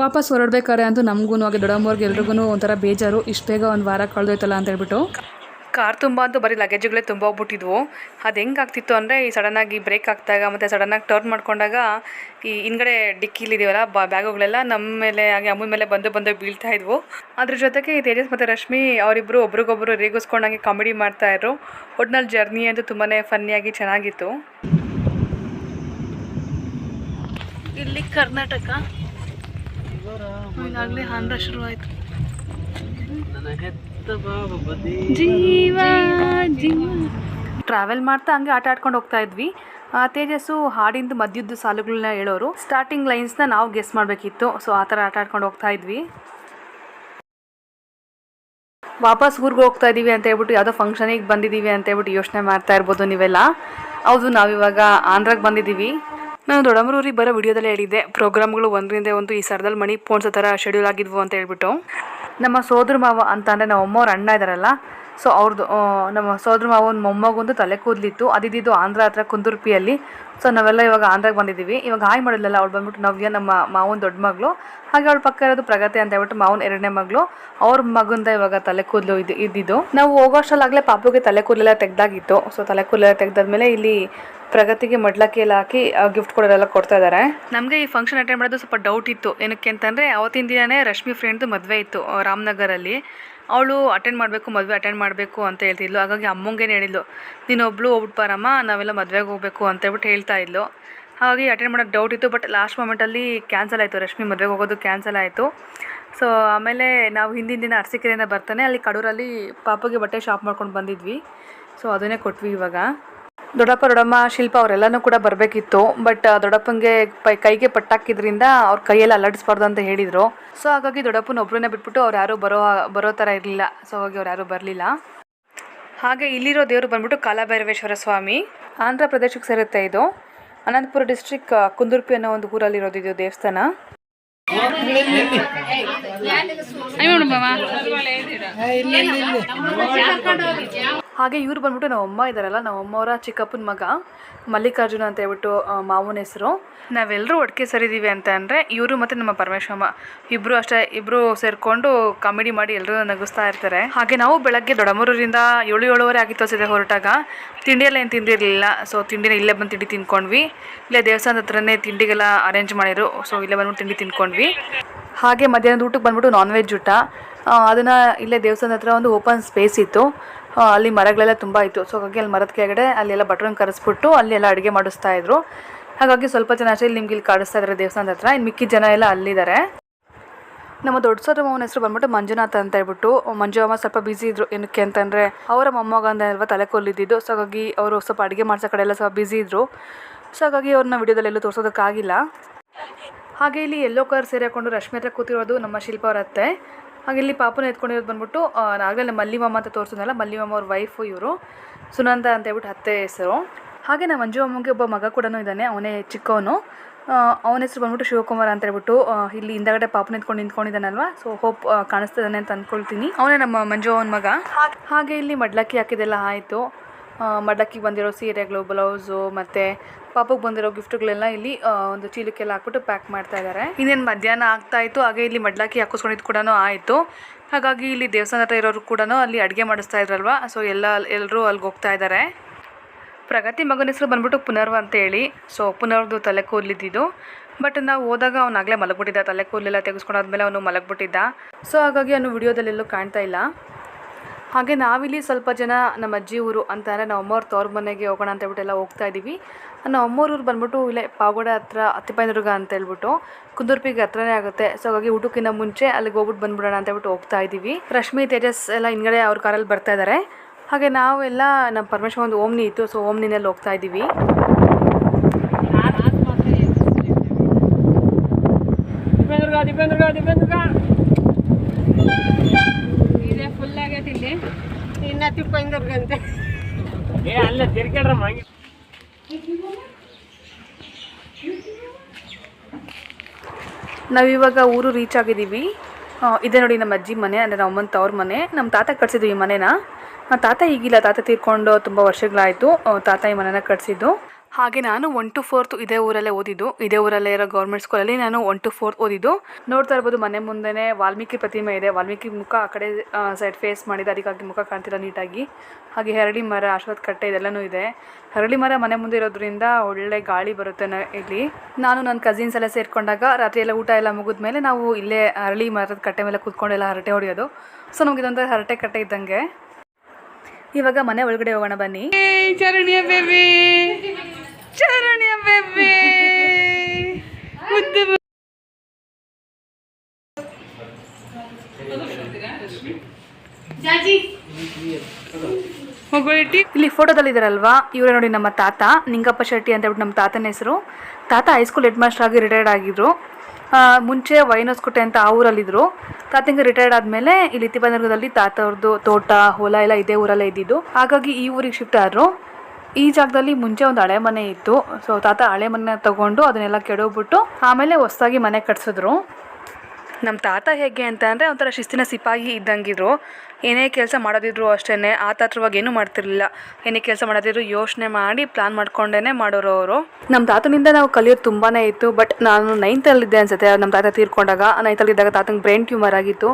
ವಾಪಸ್ ಹೊರಡ್ಬೇಕಾದ್ರೆ ಅಂತೂ ನಮಗೂ ಹಾಗೆ ದೊಡ್ಡಮ್ಮವ್ರಿಗೆ ಎಲ್ರಿಗೂ ಒಂಥರ ಬೇಜಾರು. ಇಷ್ಟು ಬೇಗ ಒಂದು ವಾರ ಕಳೆದೋಯ್ತಲ್ಲ ಅಂತ ಹೇಳ್ಬಿಟ್ಟು. ಕಾರ್ ತುಂಬ ಅಂತೂ ಬರೀ ಲಗೇಜ್ಗಳೇ ತುಂಬ ಹೋಗ್ಬಿಟ್ಟಿದ್ವು. ಅದು ಹೆಂಗೆ ಆಗ್ತಿತ್ತು ಅಂದರೆ ಈ ಸಡನ್ನಾಗಿ ಬ್ರೇಕ್ ಆಗ್ತಾಗ ಮತ್ತು ಸಡನ್ನಾಗಿ ಟರ್ನ್ ಮಾಡ್ಕೊಂಡಾಗ ಈ ಹಿಂದ್ಗಡೆ ಡಿಕ್ಕಿಲಿದೆಯಲ್ಲ ಬ ಬ್ಯಾಗುಗಳೆಲ್ಲ ನಮ್ಮ ಮೇಲೆ ಹಾಗೆ ಅಮ್ಮನ ಮೇಲೆ ಬಂದು ಬಂದು ಬೀಳ್ತಾ ಇದ್ವು. ಅದ್ರ ಜೊತೆಗೆ ಈ ತೇಜಸ್ ಮತ್ತು ರಶ್ಮಿ ಅವರಿಬ್ಬರು ಒಬ್ರಿಗೊಬ್ರು ರೇಗಿಸ್ಕೊಂಡಂಗೆ ಕಾಮಿಡಿ ಮಾಡ್ತಾಯಿದ್ರು ಒಟ್ನಲ್ಲಿ ಜರ್ನಿ ಅಂತೂ ತುಂಬಾ ಫನ್ನಿಯಾಗಿ ಚೆನ್ನಾಗಿತ್ತು. ಇಲ್ಲಿ ಕರ್ನಾಟಕ. ಈಗಾಗಲೇ ಆಂಧ್ರ ಶುರುವಾಯಿತು. ಜೀವ ಜೀವ. ಟ್ರಾವೆಲ್ ಮಾಡ್ತಾ ಹಂಗೆ ಆಟ ಆಡ್ಕೊಂಡು ಹೋಗ್ತಾ ಇದ್ವಿ. ಆ, ತೇಜಸ್ಸು ಹಾಡಿಂದು ಮದ್ಯದ್ದು ಸಾಲುಗಳನ್ನ ಹೇಳೋರು. ಸ್ಟಾರ್ಟಿಂಗ್ ಲೈನ್ಸ್ನ ನಾವು ಗೆಸ್ ಮಾಡಬೇಕಿತ್ತು. ಸೊ ಆ ಥರ ಆಟ ಆಡ್ಕೊಂಡು ಹೋಗ್ತಾ ಇದ್ವಿ. ವಾಪಸ್ ಊರಿಗೆ ಹೋಗ್ತಾ ಇದ್ದೀವಿ ಅಂತ ಹೇಳ್ಬಿಟ್ಟು ಯಾವುದೋ ಫಂಕ್ಷನಿಗೆ ಬಂದಿದ್ದೀವಿ ಅಂತ ಹೇಳ್ಬಿಟ್ಟು ಯೋಚನೆ ಮಾಡ್ತಾ ಇರ್ಬೋದು ನೀವೆಲ್ಲ. ಹೌದು ನಾವಿವಾಗ ಆಂಧ್ರಕ್ಕೆ ಬಂದಿದ್ದೀವಿ ನಾನು ದೊಡ್ಡಮರೂರಿಗೆ ಬರೋ ವಿಡಿಯೋದಲ್ಲೇ ಹೇಳಿದ್ದೆ ಪ್ರೋಗ್ರಾಮ್ಗಳು ಒಂದರಿಂದ ಒಂದು ಈ ಸರ್ದಲ್ಲಿ ಮಣಿ ಪೋನ್ಸ್ ಥರ ಶೆಡ್ಯೂಲ್ ಆಗಿದ್ವು ಅಂತ ಹೇಳ್ಬಿಟ್ಟು. ನಮ್ಮ ಸೋದರ ಮಾವ ಅಂತ ಅಂದರೆ ನಮ್ಮ ಅಮ್ಮವ್ರ ಅಣ್ಣ ಇದ್ದಾರಲ್ಲ ಸೊ ಅವ್ರದ್ದು ನಮ್ಮ ಸೋದ್ರ ಮಾವನ ಮೊಮ್ಮಗೊಂದು ತಲೆ ಕೂದಲಿತ್ತು. ಅದಿದ್ದು ಆಂಧ್ರ ಹತ್ರ ಕುಂದುರ್ಪಿಯಲ್ಲಿ. ಸೊ ನಾವೆಲ್ಲ ಇವಾಗ ಆಂಧ್ರಗೆ ಬಂದಿದ್ದೀವಿ. ಇವಾಗ ಹಾಯ್ ಮಾಡಿದ್ಲಲ್ಲ ಅವ್ಳು ಬಂದ್ಬಿಟ್ಟು ನವ್ಯ, ನಮ್ಮ ಮಾವನ ದೊಡ್ಡ ಮಗಳು. ಹಾಗೆ ಅವಳ ಪಕ್ಕ ಇರೋದು ಪ್ರಗತಿ ಅಂತ ಹೇಳ್ಬಿಟ್ಟು ಮಾವನ ಎರಡನೇ ಮಗಳು. ಅವ್ರ ಮಗಂದ ಇವಾಗ ತಲೆ ಕೂದಲು ಇದು, ಇದ್ದಿದ್ದು. ನಾವು ಹೋಗೋಷ್ಟರಲ್ಲಾಗಲೇ ಪಾಪುಗೆ ತಲೆ ಕೂದಲೆಲ್ಲ ತೆಗ್ದಾಗಿತ್ತು. ಸೊ ತಲೆ ಕೂದಲೆಲ್ಲ ತೆಗ್ದಾದ್ಮೇಲೆ ಇಲ್ಲಿ ಪ್ರಗತಿಗೆ ಮಡ್ಲಕ್ಕಿ ಎಲ್ಲ ಹಾಕಿ ಗಿಫ್ಟ್ ಕೊಡೋರೆಲ್ಲ ಕೊಡ್ತಾ ಇದ್ದಾರೆ ನಮಗೆ ಈ ಫಂಕ್ಷನ್ ಅಟೆಂಡ್ ಮಾಡೋದು ಸ್ವಲ್ಪ ಡೌಟ್ ಇತ್ತು. ಏನಕ್ಕೆ ಅಂತಂದರೆ, ಅವತ್ತಿನ ದಿನನೇ ರಶ್ಮಿ ಫ್ರೆಂಡ್ದು ಮದುವೆ ಇತ್ತು ರಾಮನಗರಲ್ಲಿ. ಅವಳು ಅಟೆಂಡ್ ಮಾಡಬೇಕು, ಮದುವೆ ಅಟೆಂಡ್ ಮಾಡಬೇಕು ಅಂತ ಹೇಳ್ತಿದ್ಲು. ಹಾಗಾಗಿ ಅಮ್ಮಂಗೇನು ಹೇಳಿದ್ಲು ನೀನೊಬ್ಳು ಹೋಗ್ಬಿಟ್ಟು ಬಾರಮ್ಮ, ನಾವೆಲ್ಲ ಮದುವೆಗೆ ಹೋಗಬೇಕು ಅಂತ ಹೇಳ್ಬಿಟ್ಟು ಹೇಳ್ತಾ ಇದ್ಲು. ಹಾಗಾಗಿ ಅಟೆಂಡ್ ಮಾಡೋಕ್ಕೆ ಡೌಟ್ ಇತ್ತು ಬಟ್ ಲಾಸ್ಟ್ ಮೊಮೆಂಟಲ್ಲಿ ಕ್ಯಾನ್ಸಲ್ ಆಯಿತು. ರಶ್ಮಿ ಮದುವೆಗೆ ಹೋಗೋದು ಕ್ಯಾನ್ಸಲ್ ಆಯಿತು. ಸೊ ಆಮೇಲೆ ನಾವು ಹಿಂದಿನ ದಿನ ಅರಸೀಕೆರೆಯಿಂದ ಬರ್ತಾನೆ, ಅಲ್ಲಿ ಕಡೂರಲ್ಲಿ ಪಾಪಗೆ ಬಟ್ಟೆ ಶಾಪ್ ಮಾಡ್ಕೊಂಡು ಬಂದಿದ್ವಿ. ಸೊ ಅದನ್ನೇ ಕೊಟ್ವಿ ಇವಾಗ. ದೊಡ್ಡಪ್ಪ ದೊಡ್ಡಮ್ಮ ಶಿಲ್ಪ ಅವರೆಲ್ಲನೂ ಕೂಡ ಬರಬೇಕಿತ್ತು ಬಟ್ ದೊಡ್ಡಪ್ಪನಿಗೆ ಕೈಗೆ ಪಟ್ಟಾಕಿದ್ರಿಂದ ಅವ್ರ ಕೈಯಲ್ಲಿ ಅಲ್ಲಾಡಿಸ್ಬಾರ್ದು ಅಂತ ಹೇಳಿದರು ಸೊ ಹಾಗಾಗಿ ದೊಡ್ಡಪ್ಪನ ಒಬ್ಬರನ್ನೇ ಬಿಟ್ಬಿಟ್ಟು ಅವ್ರು ಯಾರೂ ಬರೋ ಬರೋ ಥರ ಇರಲಿಲ್ಲ ಸೊ ಹಾಗಾಗಿ ಅವ್ರು ಯಾರೂ ಬರಲಿಲ್ಲ ಹಾಗೆ ಇಲ್ಲಿರೋ ದೇವರು ಬಂದ್ಬಿಟ್ಟು ಕಾಲಭೈರವೇಶ್ವರ ಸ್ವಾಮಿ ಆಂಧ್ರ ಪ್ರದೇಶಕ್ಕೆ ಸೇರುತ್ತೆ ಇದು ಅನಂತಪುರ ಡಿಸ್ಟ್ರಿಕ್ ಕುಂದುರ್ಪಿ ಅನ್ನೋ ಒಂದು ಊರಲ್ಲಿರೋದು ಇದು ದೇವಸ್ಥಾನ ಹಾಗೆ ಇವ್ರು ಬಂದ್ಬಿಟ್ಟು ನಮ್ಮ ಅಮ್ಮ ಇದ್ದಾರಲ್ಲ ನಮ್ಮ ಅಮ್ಮವರ ಚಿಕ್ಕಪ್ಪನ ಮಗ, ಮಲ್ಲಿಕಾರ್ಜುನ ಅಂತ ಹೇಳ್ಬಿಟ್ಟು ಮಾವನ ಹೆಸರು. ನಾವೆಲ್ಲರೂ ಒಟ್ಟಿಗೆ ಸರಿದೀವಿ ಅಂತ ಅಂದರೆ ಇವರು ಮತ್ತು ನಮ್ಮ ಪರಮೇಶ್ವರಮ್ಮ. ಇಬ್ಬರು ಅಷ್ಟೇ ಇಬ್ಬರು ಸೇರಿಕೊಂಡು ಕಾಮಿಡಿ ಮಾಡಿ ಎಲ್ಲರೂ ನಗಿಸ್ತಾ ಇರ್ತಾರೆ. ಹಾಗೆ ನಾವು ಬೆಳಗ್ಗೆ ದೊಡ್ಡಮೂರೂರಿಂದ ಏಳು, ಏಳುವರೆ ಆಗಿತ್ತು ಅನ್ಸುತ್ತೆ ಹೊರಟಾಗ. ತಿಂಡಿಯೆಲ್ಲ ಏನು ತಿಂದಿರಲಿಲ್ಲ. ಸೊ ತಿಂಡಿನ ಇಲ್ಲೇ ಬಂದು ತಿಂಡಿ ತಿನ್ಕೊಂಡ್ವಿ ಇಲ್ಲೇ ದೇವಸ್ಥಾನದ ಹತ್ರನೇ ತಿಂಡಿಗೆಲ್ಲ ಅರೇಂಜ್ ಮಾಡಿದ್ರು. ಸೊ ಇಲ್ಲೇ ಬಂದ್ಬಿಟ್ಟು ತಿಂಡಿ ತಿನ್ಕೊಂಡ್ವಿ ಹಾಗೆ ಮಧ್ಯಾಹ್ನದ ಊಟಕ್ಕೆ ಬಂದ್ಬಿಟ್ಟು ನಾನ್ ವೆಜ್ ಊಟ ಅದನ್ನು ಇಲ್ಲೇ ದೇವಸ್ಥಾನದ ಹತ್ರ ಒಂದು ಓಪನ್ ಸ್ಪೇಸ್ ಇತ್ತು. ಅಲ್ಲಿ ಮರಗಳೆಲ್ಲ ತುಂಬ ಇತ್ತು. ಸೊ ಹಾಗಾಗಿ ಅಲ್ಲಿ ಮರದ ಕೆಳಗಡೆ ಅಲ್ಲೆಲ್ಲ ಭಟ್ರನ್ನ ಕರೆಸ್ಬಿಟ್ಟು ಅಲ್ಲೆಲ್ಲ ಅಡುಗೆ ಮಾಡಿಸ್ತಾ ಇದ್ರು. ಹಾಗಾಗಿ ಸ್ವಲ್ಪ ಜನ ಅಷ್ಟೇ ನಿಮ್ಗೆ ಇಲ್ಲಿ ಕಾಡಿಸ್ತಾ ಇದ್ದಾರೆ ದೇವಸ್ಥಾನದ ಹತ್ರ. ಇನ್ನು ಮಿಕ್ಕಿ ಜನ ಎಲ್ಲ ಅಲ್ಲಿದ್ದಾರೆ ನಮ್ಮ ದೊಡ್ಡ ಸೋದರ ಮಾವನ ಹೆಸರು ಬಂದ್ಬಿಟ್ಟು ಮಂಜುನಾಥ ಅಂತ ಹೇಳ್ಬಿಟ್ಟು ಮಂಜು ಅಮ್ಮ ಸ್ವಲ್ಪ ಬ್ಯುಸಿ ಇದ್ರು. ಏನಕ್ಕೆ ಅಂತಂದರೆ, ಅವರ ಮೊಮ್ಮಗ ಅಂತ ಅಲ್ವಾ ತಲೆ ಕೊಲ್ಲಿದ್ದು ಸೊ ಹಾಗಾಗಿ ಅವರು ಸ್ವಲ್ಪ ಅಡುಗೆ ಮಾಡಿಸೋ ಕಡೆ ಎಲ್ಲ ಸ್ವಲ್ಪ ಬ್ಯುಸಿ ಇದ್ದರು ಸೊ ಹಾಗಾಗಿ ಅವ್ರನ್ನ ವಿಡಿಯೋದಲ್ಲಿ ಎಲ್ಲೂ ತೋರಿಸೋದಕ್ಕಾಗಿಲ್ಲ. ಹಾಗೆ ಇಲ್ಲಿ ಎಲ್ಲೋ ಕಲರ್ ಸೀರೆ ಹಾಕೊಂಡು ರಶ್ಮಿ ಹತ್ರ ಕೂತಿರೋದು ನಮ್ಮ ಶಿಲ್ಪ ಅವರತ್ತೆ ಹಾಗೆ ಇಲ್ಲಿ ಪಾಪನ ಎತ್ಕೊಂಡಿರೋದು ಬಂದ್ಬಿಟ್ಟು ಆಗಲೇ ಮಲ್ಲಿ ಮಾಮ ಅಂತ ತೋರಿಸಿದ್ನಲ್ಲ ಮಲ್ಲಿ ಮಾಮ ಅವ್ರ ವೈಫು ಇವರು, ಸುನಂದ ಅಂತ ಹೇಳ್ಬಿಟ್ಟು ಅತ್ತೆ ಹೆಸರು. ಹಾಗೆ ನಮ್ಮ ಮಂಜು ಅಮ್ಮಗೆ ಒಬ್ಬ ಮಗ ಕೂಡ ಇದ್ದಾನೆ, ಅವನೇ ಚಿಕ್ಕವನು. ಅವನ ಹೆಸರು ಬಂದ್ಬಿಟ್ಟು ಶಿವಕುಮಾರ್ ಅಂತ ಹೇಳ್ಬಿಟ್ಟು ಇಲ್ಲಿ ಹಿಂದಗಡೆ ಪಾಪನ ಎತ್ಕೊಂಡು ನಿಂತ್ಕೊಂಡಿದ್ದಾನಲ್ವಾ ಸೊ ಹೋಪ್ ಕಾಣಿಸ್ತಿದ್ದಾನೆ ಅಂತ ಅಂದ್ಕೊಳ್ತೀನಿ ಅವನೇ ನಮ್ಮ ಮಂಜು ಅವನ ಮಗ. ಹಾಗೆ ಇಲ್ಲಿ ಮಡ್ಲಕ್ಕಿ ಹಾಕಿದೆಲ್ಲ ಆಯಿತು. ಮಡ್ಲಕ್ಕಿಗೆ ಬಂದಿರೋ ಸೀರೆಗಳು, ಬ್ಲೌಸು ಮತ್ತು ಪಾಪಕ್ಕೆ ಬಂದಿರೋ ಗಿಫ್ಟ್ಗಳೆಲ್ಲ ಇಲ್ಲಿ ಒಂದು ಚೀಲಕ್ಕೆಲ್ಲ ಹಾಕ್ಬಿಟ್ಟು ಪ್ಯಾಕ್ ಮಾಡ್ತಾ ಇದ್ದಾರೆ ಇನ್ನೇನು ಮಧ್ಯಾಹ್ನ ಆಗ್ತಾ ಇತ್ತು, ಹಾಗೆ ಇಲ್ಲಿ ಮಡ್ಲಕ್ಕಿ ಹಾಕಿಸ್ಕೊಂಡಿದ್ದು ಕೂಡ ಆಯಿತು. ಹಾಗಾಗಿ ಇಲ್ಲಿ ದೇವಸ್ಥಾನ ಹತ್ರ ಇರೋರು ಕೂಡ ಅಲ್ಲಿ ಅಡುಗೆ ಮಾಡಿಸ್ತಾ ಇದ್ರಲ್ವಾ? ಸೊ ಎಲ್ಲ ಎಲ್ಲರೂ ಅಲ್ಲಿಗೆ ಹೋಗ್ತಾ ಇದ್ದಾರೆ ಪ್ರಗತಿ ಮಗನ ಹೆಸರು ಬಂದ್ಬಿಟ್ಟು ಪುನರ್ವ ಅಂತ ಹೇಳಿ ಸೊ ಪುನರ್ದು ತಲೆ ಕೂದಲಿದ್ದು ಬಟ್ ನಾವು ಹೋದಾಗ ಅವ್ನು ಆಗಲೇ ಮಲಗ್ಬಿಟ್ಟಿದ್ದ, ತಲೆ ಕೂದಲೆಲ್ಲ ತೆಗೆಸ್ಕೊಂಡಾದ್ಮೇಲೆ ಅವನು ಮಲಗ್ಬಿಟ್ಟಿದ್ದ. ಸೊ ಹಾಗಾಗಿ ಅವನು ವಿಡಿಯೋದಲ್ಲೆಲ್ಲೂ ಕಾಣ್ತಾ ಇಲ್ಲ. ಹಾಗೆ ನಾವಿಲ್ಲಿ ಸ್ವಲ್ಪ ಜನ ನಮ್ಮ ಅಜ್ಜಿ ಊರು ಅಂತಂದರೆ ನಮ್ಮ ಅಮ್ಮವ್ರ ತವ್ರ ಮನೆಗೆ ಹೋಗೋಣ ಅಂತ ಹೇಳ್ಬಿಟ್ಟು ಎಲ್ಲ ಹೋಗ್ತಾ ಇದ್ದೀವಿ. ನಮ್ಮ ಅಮ್ಮವ್ರ ಊರು ಬಂದ್ಬಿಟ್ಟು ಇಲ್ಲೇ ಪಾವಗಡ ಹತ್ರ ಅತ್ತಿಪೈನದುರ್ಗ ಅಂತ ಹೇಳ್ಬಿಟ್ಟು ಕುಂದೂರ್ಪಿಗೆ ಹತ್ರನೇ ಆಗುತ್ತೆ. ಸೊ ಹಾಗಾಗಿ ಊಟಕ್ಕಿಂತ ಮುಂಚೆ ಅಲ್ಲಿಗೆ ಹೋಗ್ಬಿಟ್ಟು ಬಂದ್ಬಿಡೋಣ ಅಂತ ಹೇಳ್ಬಿಟ್ಟು ಹೋಗ್ತಾ ಇದ್ದೀವಿ. ರಶ್ಮಿ, ತೇಜಸ್ ಎಲ್ಲ ಹಿಂದ್ಗಡೆ ಅವ್ರ ಕಾರಲ್ಲಿ ಬರ್ತಾ ಇದ್ದಾರೆ. ಹಾಗೆ ನಾವೆಲ್ಲ ನಮ್ಮ ಪರಮೇಶ್ವರ ಒಂದು ಓಮ್ನಿ ಇತ್ತು. ಸೊ ಓಮ್ನಿನಲ್ಲಿ ಹೋಗ್ತಾ ಇದ್ದೀವಿ. ದಿಪೇಂದ್ರಗ ಇದೆ ಫುಲ್ ಆಗೈತಿ ಇಲ್ಲಿ. ಇನ್ನ ತಿಪ್ಪೈಂದ್ರಗಂತೆ ಏ ಅಲ್ಲ ತಿರ್ಗಾಡ್ರ ಮಂಗಿ. ನಾವಿವಾಗ ಊರು ರೀಚ್ ಆಗಿದ್ದೀವಿ. ಇದೆ ನೋಡಿ ನಮ್ಮ ಅಜ್ಜಿ ಮನೆ ಅಂದರೆ ನಮ್ಮ ಅಮ್ಮನ ತವ್ರ ಮನೆ. ನಮ್ಮ ತಾತ ಕಟ್ಸಿದ್ವಿ ಈ ಮನೇನ. ತಾತ ಈಗಿಲ್ಲ ತಾತ ತೀರ್ಕೊಂಡು ತುಂಬ ವರ್ಷಗಳಾಯಿತು. ತಾತ ಈ ಮನೇನ ಕಟ್ಸಿದ್ದು. ಹಾಗೆ ನಾನು ಒನ್ ಟು ಫೋರ್ತ್ ಇದೇ ಊರಲ್ಲೇ ಓದಿದ್ದು. ಇದೇ ಊರಲ್ಲೇ ಇರೋ ಗೌರ್ಮೆಂಟ್ ಸ್ಕೂಲಲ್ಲಿ ನಾನು ಒನ್ ಟು ಫೋರ್ತ್ ಓದಿದ್ದು. ನೋಡ್ತಾ ಇರ್ಬೋದು ಮನೆ ಮುಂದೆನೇ ವಾಲ್ಮೀಕಿ ಪ್ರತಿಮೆ ಇದೆ. ವಾಲ್ಮೀಕಿ ಮುಖ ಆ ಕಡೆ ಸೈಡ್ ಫೇಸ್ ಮಾಡಿದೆ. ಅದಕ್ಕಾಗಿ ಮುಖ ಕಾಣ್ತಿಲ್ಲ ನೀಟಾಗಿ. ಹಾಗೆ ಹರಳಿ ಮರ ಅಶ್ವತ್ಥ ಕಟ್ಟೆ ಇದೆಲ್ಲನೂ ಇದೆ. ಹರಳಿ ಮರ ಮನೆ ಮುಂದೆ ಇರೋದ್ರಿಂದ ಒಳ್ಳೆ ಗಾಳಿ ಬರುತ್ತೆ ಇಲ್ಲಿ. ನಾನು ನನ್ನ ಕಸಿನ್ಸ್ ಎಲ್ಲ ಸೇರ್ಕೊಂಡಾಗ ರಾತ್ರಿ ಎಲ್ಲ ಊಟ ಎಲ್ಲ ಮುಗಿದ್ಮೇಲೆ ನಾವು ಇಲ್ಲೇ ಹರಳಿ ಮರದ ಕಟ್ಟೆ ಮೇಲೆ ಕೂತ್ಕೊಂಡೆಲ್ಲ ಹರಟೆ ಹೊಡೆಯೋದು. ಸೊ, ನಮ್ಗೆ ಇದೊಂಥರ ಹರಟೆ ಕಟ್ಟೆ ಇದ್ದಂಗೆ. ಇವಾಗ ಮನೆ ಒಳಗಡೆ ಹೋಗೋಣ ಬನ್ನಿ. ಚರಣಿಯ ಬೇಬಿ ಚರಣಿಯ ಬೇಬಿ. ಮುದ್ದು ಇಲ್ಲಿ ಫೋಟೋದಲ್ಲಿ ಇದಾರಲ್ವಾ? ಇವರೇ ನೋಡಿ ನಮ್ಮ ತಾತ ನಿಂಗಪ್ಪ ಶೆಟ್ಟಿ ಅಂತ ಹೇಳ್ಬಿಟ್ಟು ನಮ್ಮ ತಾತನ ಹೆಸರು. ತಾತ ಹೈಸ್ಕೂಲ್ ಹೆಡ್ ಮಾಸ್ಟರ್ ಆಗಿ ರಿಟೈರ್ಡ್ ಆಗಿದ್ರು. ಮುಂಚೆ ವೈನಸ್ಕೋಟೆ ಅಂತ ಆ ಊರಲ್ಲಿದ್ದರು ತಾತಂಗೆ ರಿಟೈರ್ಡ್ ಆದಮೇಲೆ ಇಲ್ಲಿ ತಿಪ್ಪನಗರದಲ್ಲಿ ತಾತ ಅವ್ರದ್ದು ತೋಟ ಹೊಲ ಎಲ್ಲ ಇದೇ ಊರಲ್ಲೇ ಇದ್ದಿದ್ದು. ಹಾಗಾಗಿ ಈ ಊರಿಗೆ ಶಿಫ್ಟ್ ಆದರು. ಈ ಜಾಗದಲ್ಲಿ ಮುಂಚೆ ಒಂದು ಹಳೆ ಮನೆ ಇತ್ತು. ಸೊ ತಾತ ಹಳೆ ಮನೆ ತಗೊಂಡು ಅದನ್ನೆಲ್ಲ ಕೆಡೋಗ್ಬಿಟ್ಟು ಆಮೇಲೆ ಹೊಸದಾಗಿ ಮನೆ ಕಟ್ಸಿದ್ರು. ನಮ್ಮ ತಾತ ಹೇಗೆ ಅಂತ ಅಂದರೆ ಒಂಥರ ಶಿಸ್ತಿನ ಸಿಪಾಯಿ ಇದ್ದಂಗಿದ್ರು. ಏನೇ ಕೆಲಸ ಮಾಡೋದಿದ್ರು ಅಷ್ಟೇ ಆತಾತ್ರವಾಗಿ ಏನೂ ಮಾಡ್ತಿರ್ಲಿಲ್ಲ. ಏನೇ ಕೆಲಸ ಮಾಡೋದಿದ್ರು ಯೋಚನೆ ಮಾಡಿ ಪ್ಲಾನ್ ಮಾಡ್ಕೊಂಡೇ ಮಾಡೋರು ಅವರು. ನಮ್ಮ ತಾತನಿಂದ ನಾವು ಕಲಿಯೋದು ತುಂಬಾ ಇತ್ತು ಬಟ್ ನಾನು ನೈನ್ತಲ್ಲಿದ್ದೆ ಅನ್ಸುತ್ತೆ. ನಮ್ಮ ತಾತ ತೀರ್ಕೊಂಡಾಗ ನೈನ್ತಲ್ಲಿದ್ದಾಗ ತಾತಂಗೆ ಬ್ರೈನ್ ಟ್ಯೂಮರ್ ಆಗಿತ್ತು.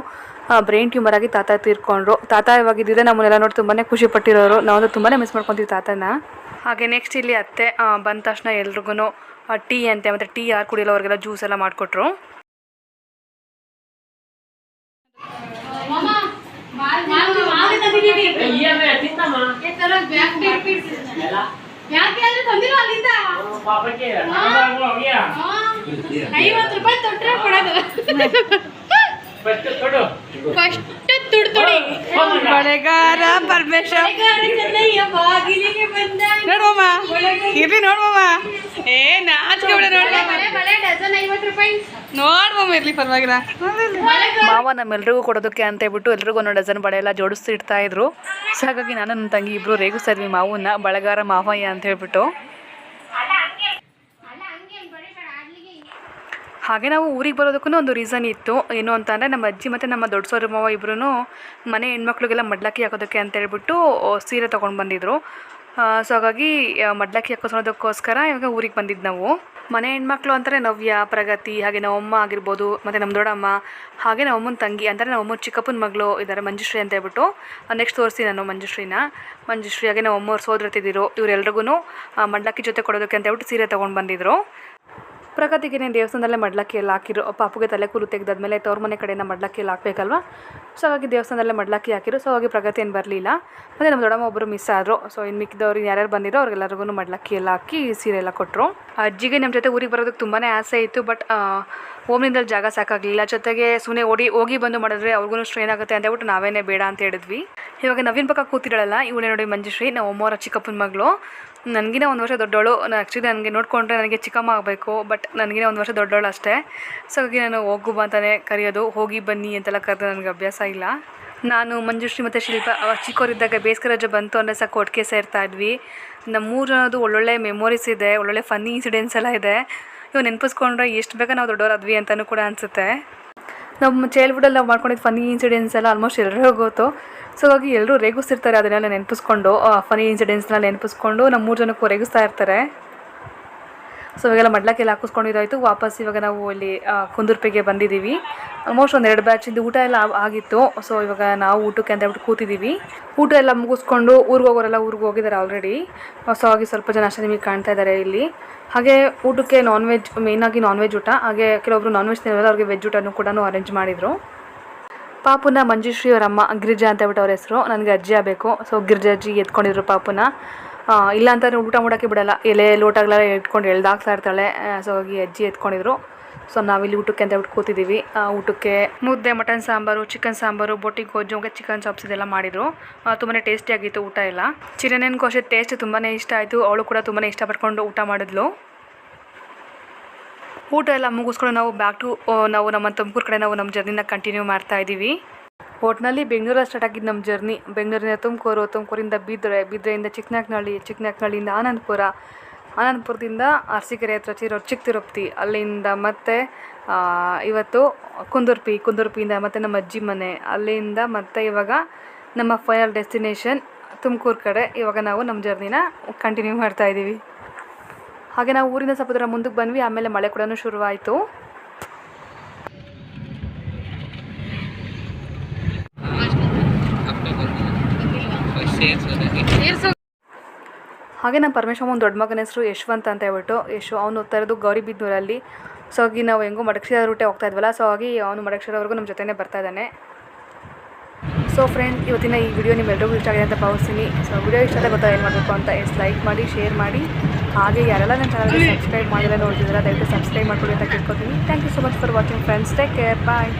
ಬ್ರೈನ್ ಟ್ಯೂಮರ್ ಆಗಿ ತಾತ ತೀರ್ಕೊಂಡ್ರು ತಾತ ಇವಾಗಿದ್ದಿದ್ರೆ ನಮ್ಮನ್ನೆಲ್ಲ ನೋಡಿ ತುಂಬಾ ಖುಷಿ ಪಟ್ಟಿರೋರು ನಾವು ತುಂಬಾ ಮಿಸ್ ಮಾಡ್ಕೊತೀವಿ ತಾತನ ಹಾಗೆ ನೆಕ್ಸ್ಟ್ ಇಲ್ಲಿ ಅತ್ತೆ ಬಂದ ತಕ್ಷಣ ಎಲ್ರಿಗೂ ಟೀ ಅಂತೆ ಮತ್ತು ಟೀ ಯಾರು ಕುಡಿಯಲ್ಲ ಅವ್ರಿಗೆಲ್ಲ ಜ್ಯೂಸ್ ಎಲ್ಲ ಮಾಡಿಕೊಟ್ರು ಐವತ್ತು ರೂಪಾಯಿ ಕೊಡೋದು ಫಸ್ಟ್ ಕೊಡು. ಫಸ್ಟ್ ತುಡ್ ತೊಡಿ ಬಳೆಗಾರ ಪರಮೇಶ್ವರ್. ನೋಡುವಮ್ಮ. ಇರ್ಲಿ ನೋಡುವಮ್ಮ. ಏ ನಾಚಿಕೆ ಬಿಡ ನೋಡ ಬಳೆ ಬಳೆ ಡಜನ್ ಐವತ್ತು ರೂಪಾಯಿ. ನೋಡುವಮ್ಮ ಇರ್ಲಿ ಪರವಾಗಿಲ್ಲ. ಮಾವ ನಮ್ಮೆಲ್ರಿಗೂ ಕೊಡೋದಕ್ಕೆ ಅಂತ ಹೇಳ್ಬಿಟ್ಟು ಎಲ್ರಿಗೂ ಒಂದು ಡಜನ್ ಬಳೆ ಎಲ್ಲ ಜೋಡಿಸ್ತಿ ಇಡ್ತಾ ಇದ್ರು. ಸೊ ಹಾಗಾಗಿ ನಾನು ನನ್ನ ತಂಗಿ ಇಬ್ರು ರೇಗಿಸ್ತಾ ಇದ್ವಿ ಮಾವನ್ನ ಬಳೆಗಾರ ಮಾವಯ್ಯ ಅಂತ ಹೇಳ್ಬಿಟ್ಟು ಹಾಗೆ ನಾವು ಊರಿಗೆ ಬರೋದಕ್ಕೂ ಒಂದು ರೀಸನ್ ಇತ್ತು. ಏನು ಅಂತ ಅಂದರೆ ನಮ್ಮ ಅಜ್ಜಿ ಮತ್ತು ನಮ್ಮ ದೊಡ್ಡ ಸೋದರ ಮಾವ ಇಬ್ಬರೂ ಮನೆ ಹೆಣ್ಮಕ್ಳಿಗೆಲ್ಲ ಮಡ್ಲಕ್ಕಿ ಹಾಕೋದಕ್ಕೆ ಅಂತ ಹೇಳ್ಬಿಟ್ಟು ಸೀರೆ ತೊಗೊಂಡು ಬಂದಿದ್ರು. ಸೊ ಹಾಗಾಗಿ ಮಡ್ಲಾಕಿ ಮಡ್ಲಕ್ಕಿ ಹಾಕೋಸೋದಕ್ಕೋಸ್ಕರ ಇವಾಗ ಊರಿಗೆ ಬಂದಿದ್ದು ನಾವು. ಮನೆ ಹೆಣ್ಮಕ್ಳು ಅಂತಾರೆ ನವ್ಯ, ಪ್ರಗತಿ, ಹಾಗೆ ನಮ್ಮಮ್ಮ ಆಗಿರ್ಬೋದು, ಮತ್ತು ನಮ್ಮ ದೊಡ್ಡಮ್ಮ, ಹಾಗೆ ನಮ್ಮಮ್ಮನ ತಂಗಿ, ಅಂದರೆ ನಮ್ಮಮ್ಮ ಚಿಕ್ಕಪ್ಪನ ಮಗಳು ಇದ್ದಾರೆ ಮಂಜುಶ್ರೀ ಅಂತ ಹೇಳ್ಬಿಟ್ಟು ನೆಕ್ಸ್ಟ್ ತೋರಿಸಿ ನಾನು ಮಂಜುಶ್ರೀನ. ಮಂಜುಶ್ರೀ ಹಾಗೆ ನಮ್ಮಮ್ಮವ್ರು ಸೋದರತಿದ್ದಿರು ಇವರೆಲ್ರಿಗೂ ಮಡ್ಲಕ್ಕಿ ಜೊತೆ ಕೊಡೋದಕ್ಕೆ ಅಂತ ಹೇಳ್ಬಿಟ್ಟು ಸೀರೆ ತೊಗೊಂಡು ಬಂದಿದ್ರು. ಪ್ರಗತಿಗೆ ದೇವಸ್ಥಾನದಲ್ಲೇ ಮಡ್ಲಕ್ಕಿ ಎಲ್ಲ ಹಾಕಿರು. ಪಾಪುಗೆ ತಲೆ ಕೂರು ತೆಗೆದಾದ್ಮೇಲೆ ತವ್ರ ಮನೆ ಕಡೆಯಿಂದ ಮಡ್ಲಕ್ಕಿ ಎಲ್ಲ ಹಾಕಬೇಕಲ್ವಾ? ಸೊ ಹಾಗಾಗಿ ದೇವಸ್ಥಾನದಲ್ಲೇ ಮಡ್ಲಕ್ಕಿ ಹಾಕಿರೋ. ಸೊ ಹಾಗೆ ಪ್ರಗತಿ ಏನು ಬರಲಿಲ್ಲ. ಮತ್ತು ನಮ್ಮ ದೊಡ್ಡಮ್ಮ ಒಬ್ಬರು ಮಿಸ್ ಆದರು. ಸೊ ಇನ್ನು ಮಿಕ್ಕಿದವ್ರು ಯಾರ್ಯಾರು ಬಂದಿರೋ ಅವ್ರಿಗೆಲ್ಲರಿಗೂ ಮಡ್ಲಕ್ಕಿ ಎಲ್ಲ ಹಾಕಿ ಸೀರೆ ಎಲ್ಲ ಕೊಟ್ಟರು ಅಜ್ಜಿಗೆ ನಮ್ಮ ಜೊತೆ ಊರಿಗೆ ಬರೋದಕ್ಕೆ ತುಂಬಾ ಆಸೆ ಇತ್ತು ಬಟ್ ಹೋಮ್ನಿಂದಲ್ಲಿ ಜಾಗ ಸಾಕಾಗಲಿಲ್ಲ. ಜೊತೆಗೆ ಸುಮ್ಮನೆ ಓಡಿ, ಹೋಗಿ ಬಂದು ಮಾಡಿದ್ರೆ ಅವ್ರಿಗೂ ಸ್ಟ್ರೈನ್ ಆಗುತ್ತೆ ಅಂತ ಹೇಳ್ಬಿಟ್ಟು ನಾವೇನೇ ಬೇಡ ಅಂತ ಹೇಳಿದ್ವಿ. ಇವಾಗ ನವೀನ್ ಪಕ್ಕ ಕೂತಿರಲ್ಲ ಇವಳೇ ನೋಡಿ ಮಂಜುಶ್ರೀ, ನಾವು ಒಮ್ಮೋರ ಚಿಕ್ಕಪ್ಪನ ಮಗಳು. ನನಗಿನ ಒಂದು ವರ್ಷ ದೊಡ್ಡವಳು, ನಾನು ಆ್ಯಕ್ಚುಲಿ ನನಗೆ ನೋಡಿಕೊಂಡ್ರೆ ನನಗೆ ಚಿಕ್ಕಮ್ಮ ಆಗಬೇಕು ಬಟ್ ನನಗಿನ ಒಂದು ವರ್ಷ ದೊಡ್ಡವಳು ಅಷ್ಟೇ. ಸೊ ಹಾಗಾಗಿ ನಾನು ಹೋಗು ಬಾ ಅಂತಾನೆ ಕರೆಯೋದು, ಹೋಗಿ ಬನ್ನಿ ಅಂತೆಲ್ಲ ಕರೆದು ನನಗೆ ಅಭ್ಯಾಸ ಇಲ್ಲ. ನಾನು ಮಂಜುಶ್ರೀ ಮತ್ತು ಶಿಲ್ಪ ಚಿಕ್ಕವರಿದ್ದಾಗ ಬೇಸಿಗೆ ರಜೆ ಬಂತು ಅಂದರೆ ಸಾಕು ಒಟ್ಟಿಗೆ ಸೇರ್ತಾ ಇದ್ವಿ. ನಮ್ಮೂರು ಅನ್ನೋದು ಒಳ್ಳೊಳ್ಳೆ ಮೆಮೊರೀಸ್ ಇದೆ, ಒಳ್ಳೊಳ್ಳೆ ಫನ್ನಿ ಇನ್ಸಿಡೆಂಟ್ಸ್ ಎಲ್ಲ ಇದೆ. ಇವಾಗ ನೆನಪಿಸ್ಕೊಂಡ್ರೆ ಎಷ್ಟು ಬೇಗ ನಾವು ದೊಡ್ಡವರಾದ್ವಿ ಅಂತಲೂ ಕೂಡ ಅನಿಸುತ್ತೆ. ನಮ್ಮ ಚೈಲ್ಡ್ಹುಡಲ್ಲಿ ನಾವು ಮಾಡ್ಕೊಂಡಿದ್ದು ಫನಿ ಇನ್ಸಿಡೆಂಟ್ಸ್ ಎಲ್ಲ ಆಲ್ಮೋಸ್ಟ್ ಎಲ್ಲರೂ ಗೊತ್ತು. ಸೊ ಹಾಗಾಗಿ ಎಲ್ಲರೂ ರೇಗಿಸ್ತಿರ್ತಾರೆ, ಅದನ್ನೆಲ್ಲ ನೆನಪಿಸ್ಕೊಂಡು ಫನಿ ಇನ್ಸಿಡೆಂಟ್ಸ್ನ ನೆನಪಿಸ್ಕೊಂಡು ನಮ್ಮ ಮೂರು ಜನಕ್ಕೂ ರೇಗಿಸ್ತಾ ಇರ್ತಾರೆ. ಸೊ ಇವಾಗೆಲ್ಲ ಮಡ್ಲಕ್ಕೆಲ್ಲ ಹಾಕಿಸ್ಕೊಂಡಿದ್ದಾಯಿತು ವಾಪಸ್ ಇವಾಗ ನಾವು ಇಲ್ಲಿ ಕುಂದುರ್ಪೆಗೆ ಬಂದಿದ್ದೀವಿ. ಆಲ್ಮೋಸ್ಟ್ ಒಂದು ಎರಡು ಬ್ಯಾಚಿಂದು ಊಟ ಎಲ್ಲ ಆಗಿತ್ತು. ಸೊ ಇವಾಗ ನಾವು ಊಟಕ್ಕೆ ಅಂತ ಹೇಳ್ಬಿಟ್ಟು ಕೂತಿದ್ದೀವಿ. ಊಟ ಎಲ್ಲ ಮುಗಿಸ್ಕೊಂಡು ಊರಿಗೆ ಹೋಗೋರೆಲ್ಲ ಊರಿಗೆ ಹೋಗಿದ್ದಾರೆ ಆಲ್ರೆಡಿ ಸೊ ಹಾಗೆ ಸ್ವಲ್ಪ ಜನ ಅಷ್ಟೇ ನಿಮಗೆ ಕಾಣ್ತಾ ಇದ್ದಾರೆ ಇಲ್ಲಿ. ಹಾಗೆ ಊಟಕ್ಕೆ ನಾನ್ ವೆಜ್ ಮೇಯ್ನಾಗಿ ನಾನ್ ವೆಜ್ ಊಟ. ಹಾಗೆ ಕೆಲವೊಬ್ರು ನಾನ್ ವೆಜ್ ತಿನ್ನೋಲ್ಲ ಅವ್ರಿಗೆ ವೆಜ್ ಊಟನೂ ಕೂಡ ಅರೇಂಜ್ ಮಾಡಿದರು. ಪಾಪುನ ಮಂಜುಶ್ರೀ ಅವರಮ್ಮ, ಗಿರಿಜಾ ಅಂತ ಹೇಳ್ಬಿಟ್ಟು ಅವ್ರ ಹೆಸರು. ನನಗೆ ಅಜ್ಜಿ ಆಗಬೇಕು. ಸೊ ಅಜ್ಜಿ ಎತ್ಕೊಂಡಿದ್ರು ಪಾಪುನ. ಇಲ್ಲ ಅಂತ ಊಟ ಮಾಡೋಕ್ಕೆ ಬಿಡಲ್ಲ. ಎಲೆ ಲೋಟಗಳೆಲ್ಲ ಇಟ್ಕೊಂಡು ಎಳ್ದಾಗ್ತಾ ಇರ್ತಾಳೆ. ಸೊ ಹೋಗಿ ಅಜ್ಜಿ ಎತ್ಕೊಂಡಿದ್ರು. ಸೊ ನಾವಿಲ್ಲಿ ಊಟಕ್ಕೆ ಅಂತ ಹೇಳ್ಬಿಟ್ಟು ಕೂತಿದ್ದೀವಿ ಊಟಕ್ಕೆ ಮುದ್ದೆ, ಮಟನ್ ಸಾಂಬಾರು ಚಿಕನ್ ಸಾಂಬಾರು ಬೊಟ್ಟಿ ಮತ್ತು ಚಿಕನ್ ಚಾಪ್ಸ್ ಇದೆಲ್ಲ ಮಾಡಿದರು. ತುಂಬಾ ಟೇಸ್ಟಿಯಾಗಿತ್ತು ಊಟ ಎಲ್ಲ. ಚಿರನೇನ್ಗೂ ಅಷ್ಟೇ ಟೇಸ್ಟ್ ತುಂಬಾ ಇಷ್ಟ ಆಯಿತು. ಅವಳು ಕೂಡ ತುಂಬಾ ಇಷ್ಟಪಡ್ಕೊಂಡು ಊಟ ಮಾಡಿದ್ಲು. ಊಟ ಎಲ್ಲ ಮುಗಿಸ್ಕೊಂಡು ನಾವು ಬ್ಯಾಕ್ ಟು ನಾವು ನಮ್ಮ ತುಮಕೂರು ಕಡೆ ನಾವು ನಮ್ಮ ಜರ್ನಿನ ಕಂಟಿನ್ಯೂ ಮಾಡ್ತಾ ಇದ್ದೀವಿ ಒಟ್ಟಿನಲ್ಲಿ ಬೆಂಗಳೂರಲ್ಲಿ ಸ್ಟಾರ್ಟ್ ಆಗಿದ್ದು ನಮ್ಮ ಜರ್ನಿ. ಬೆಂಗಳೂರಿನ ತುಮಕೂರು, ತುಮಕೂರಿಂದ ಬಿದ್ರೆ, ಬಿದ್ರೆಯಿಂದ ಚಿಕ್ಕನಾಕ್ನಹಳ್ಳಿ ಚಿಕ್ಕನಾಕ್ನಹಳ್ಳಿಯಿಂದ ಆನಂದಪುರ. ಆನಂದಪುರದಿಂದ ಅರಸೀಕೆರೆ ಹತ್ರ ಚಿರೋ ಚಿಕ್ಕ ತಿರುಪತಿ ಅಲ್ಲಿಂದ ಮತ್ತೆ ಇವತ್ತು ಕುಂದುರ್ಪಿ, ಕುಂದುರ್ಪಿಯಿಂದ ಮತ್ತು ನಮ್ಮ ಅಜ್ಜಿ ಮನೆ. ಅಲ್ಲಿಂದ ಮತ್ತೆ ಇವಾಗ ನಮ್ಮ ಫೈನಲ್ ಡೆಸ್ಟಿನೇಷನ್ ತುಮಕೂರು ಕಡೆ. ಇವಾಗ ನಾವು ನಮ್ಮ ಜರ್ನಿನ ಕಂಟಿನ್ಯೂ ಮಾಡ್ತಾ ಇದ್ದೀವಿ. ಹಾಗೆ ನಾವು ಊರಿಂದ ಸ್ವಲ್ಪ ಮುಂದಕ್ಕೆ ಬಂದ್ವಿ, ಆಮೇಲೆ ಮಳೆ ಕೂಡ ಶುರುವಾಯಿತು. ಹಾಗೆ ನಮ್ಮ ಪರಮೇಶ್ವರ ದೊಡ್ಡ ಮಗನ ಹೆಸರು ಯಶವಂತ್ ಅಂತ ಹೇಳ್ಬಿಟ್ಟು ಯಶು, ಅವನು ಓದ್ತಾ ಇರೋದು ಗೌರಿಬಿದ್ನೂರಲ್ಲಿ ಸೊ ಹಾಗೆ ನಾವು ಹೆಂಗೋ ಮಡಕ್ಷಿರ ರೂಟೇ ಹೋಗ್ತಾ ಇದ್ವಲ್ಲ ಸೊ ಆಗಿ ಅವನು ಮಡಕ್ಷಿರವರೆಗೂ ನಮ್ಮ ಜೊತೆನೇ ಬರ್ತಾ ಇದ್ದಾನೆ. ಸೊ ಫ್ರೆಂಡ್ ಇವತ್ತಿನ ಈ ವಿಡಿಯೋ ನಿಮ್ಮೆಲ್ಲರಿಗೂ ಇಷ್ಟ ಆಗಿದೆ ಅಂತ ಭಾವಿಸ್ತೀನಿ. ಸೊ ವಿಡಿಯೋ ಇಷ್ಟ ಆದ ಗೊತ್ತಾ ಏನು ಮಾಡಬೇಕು ಅಂತ ಎಸ್ ಲೈಕ್ ಮಾಡಿ ಶೇರ್ ಮಾಡಿ. ಹಾಗೆ ಯಾರೆಲ್ಲ ನನ್ನ ಚಾನಲ್ಗೆ ಸಬ್ಸ್ಕ್ರೈಬ್ ಮಾಡಿಲ್ಲ ನೋಡ್ತಿದ್ದೀರಾ, ದಯವಿಟ್ಟು ಸಬ್ಸ್ಕ್ರೈಬ್ ಮಾಡ್ಕೊಳ್ಳಿ ಅಂತ ಕೇಳ್ಕೊತೀನಿ thank you so much for watching friends take care bye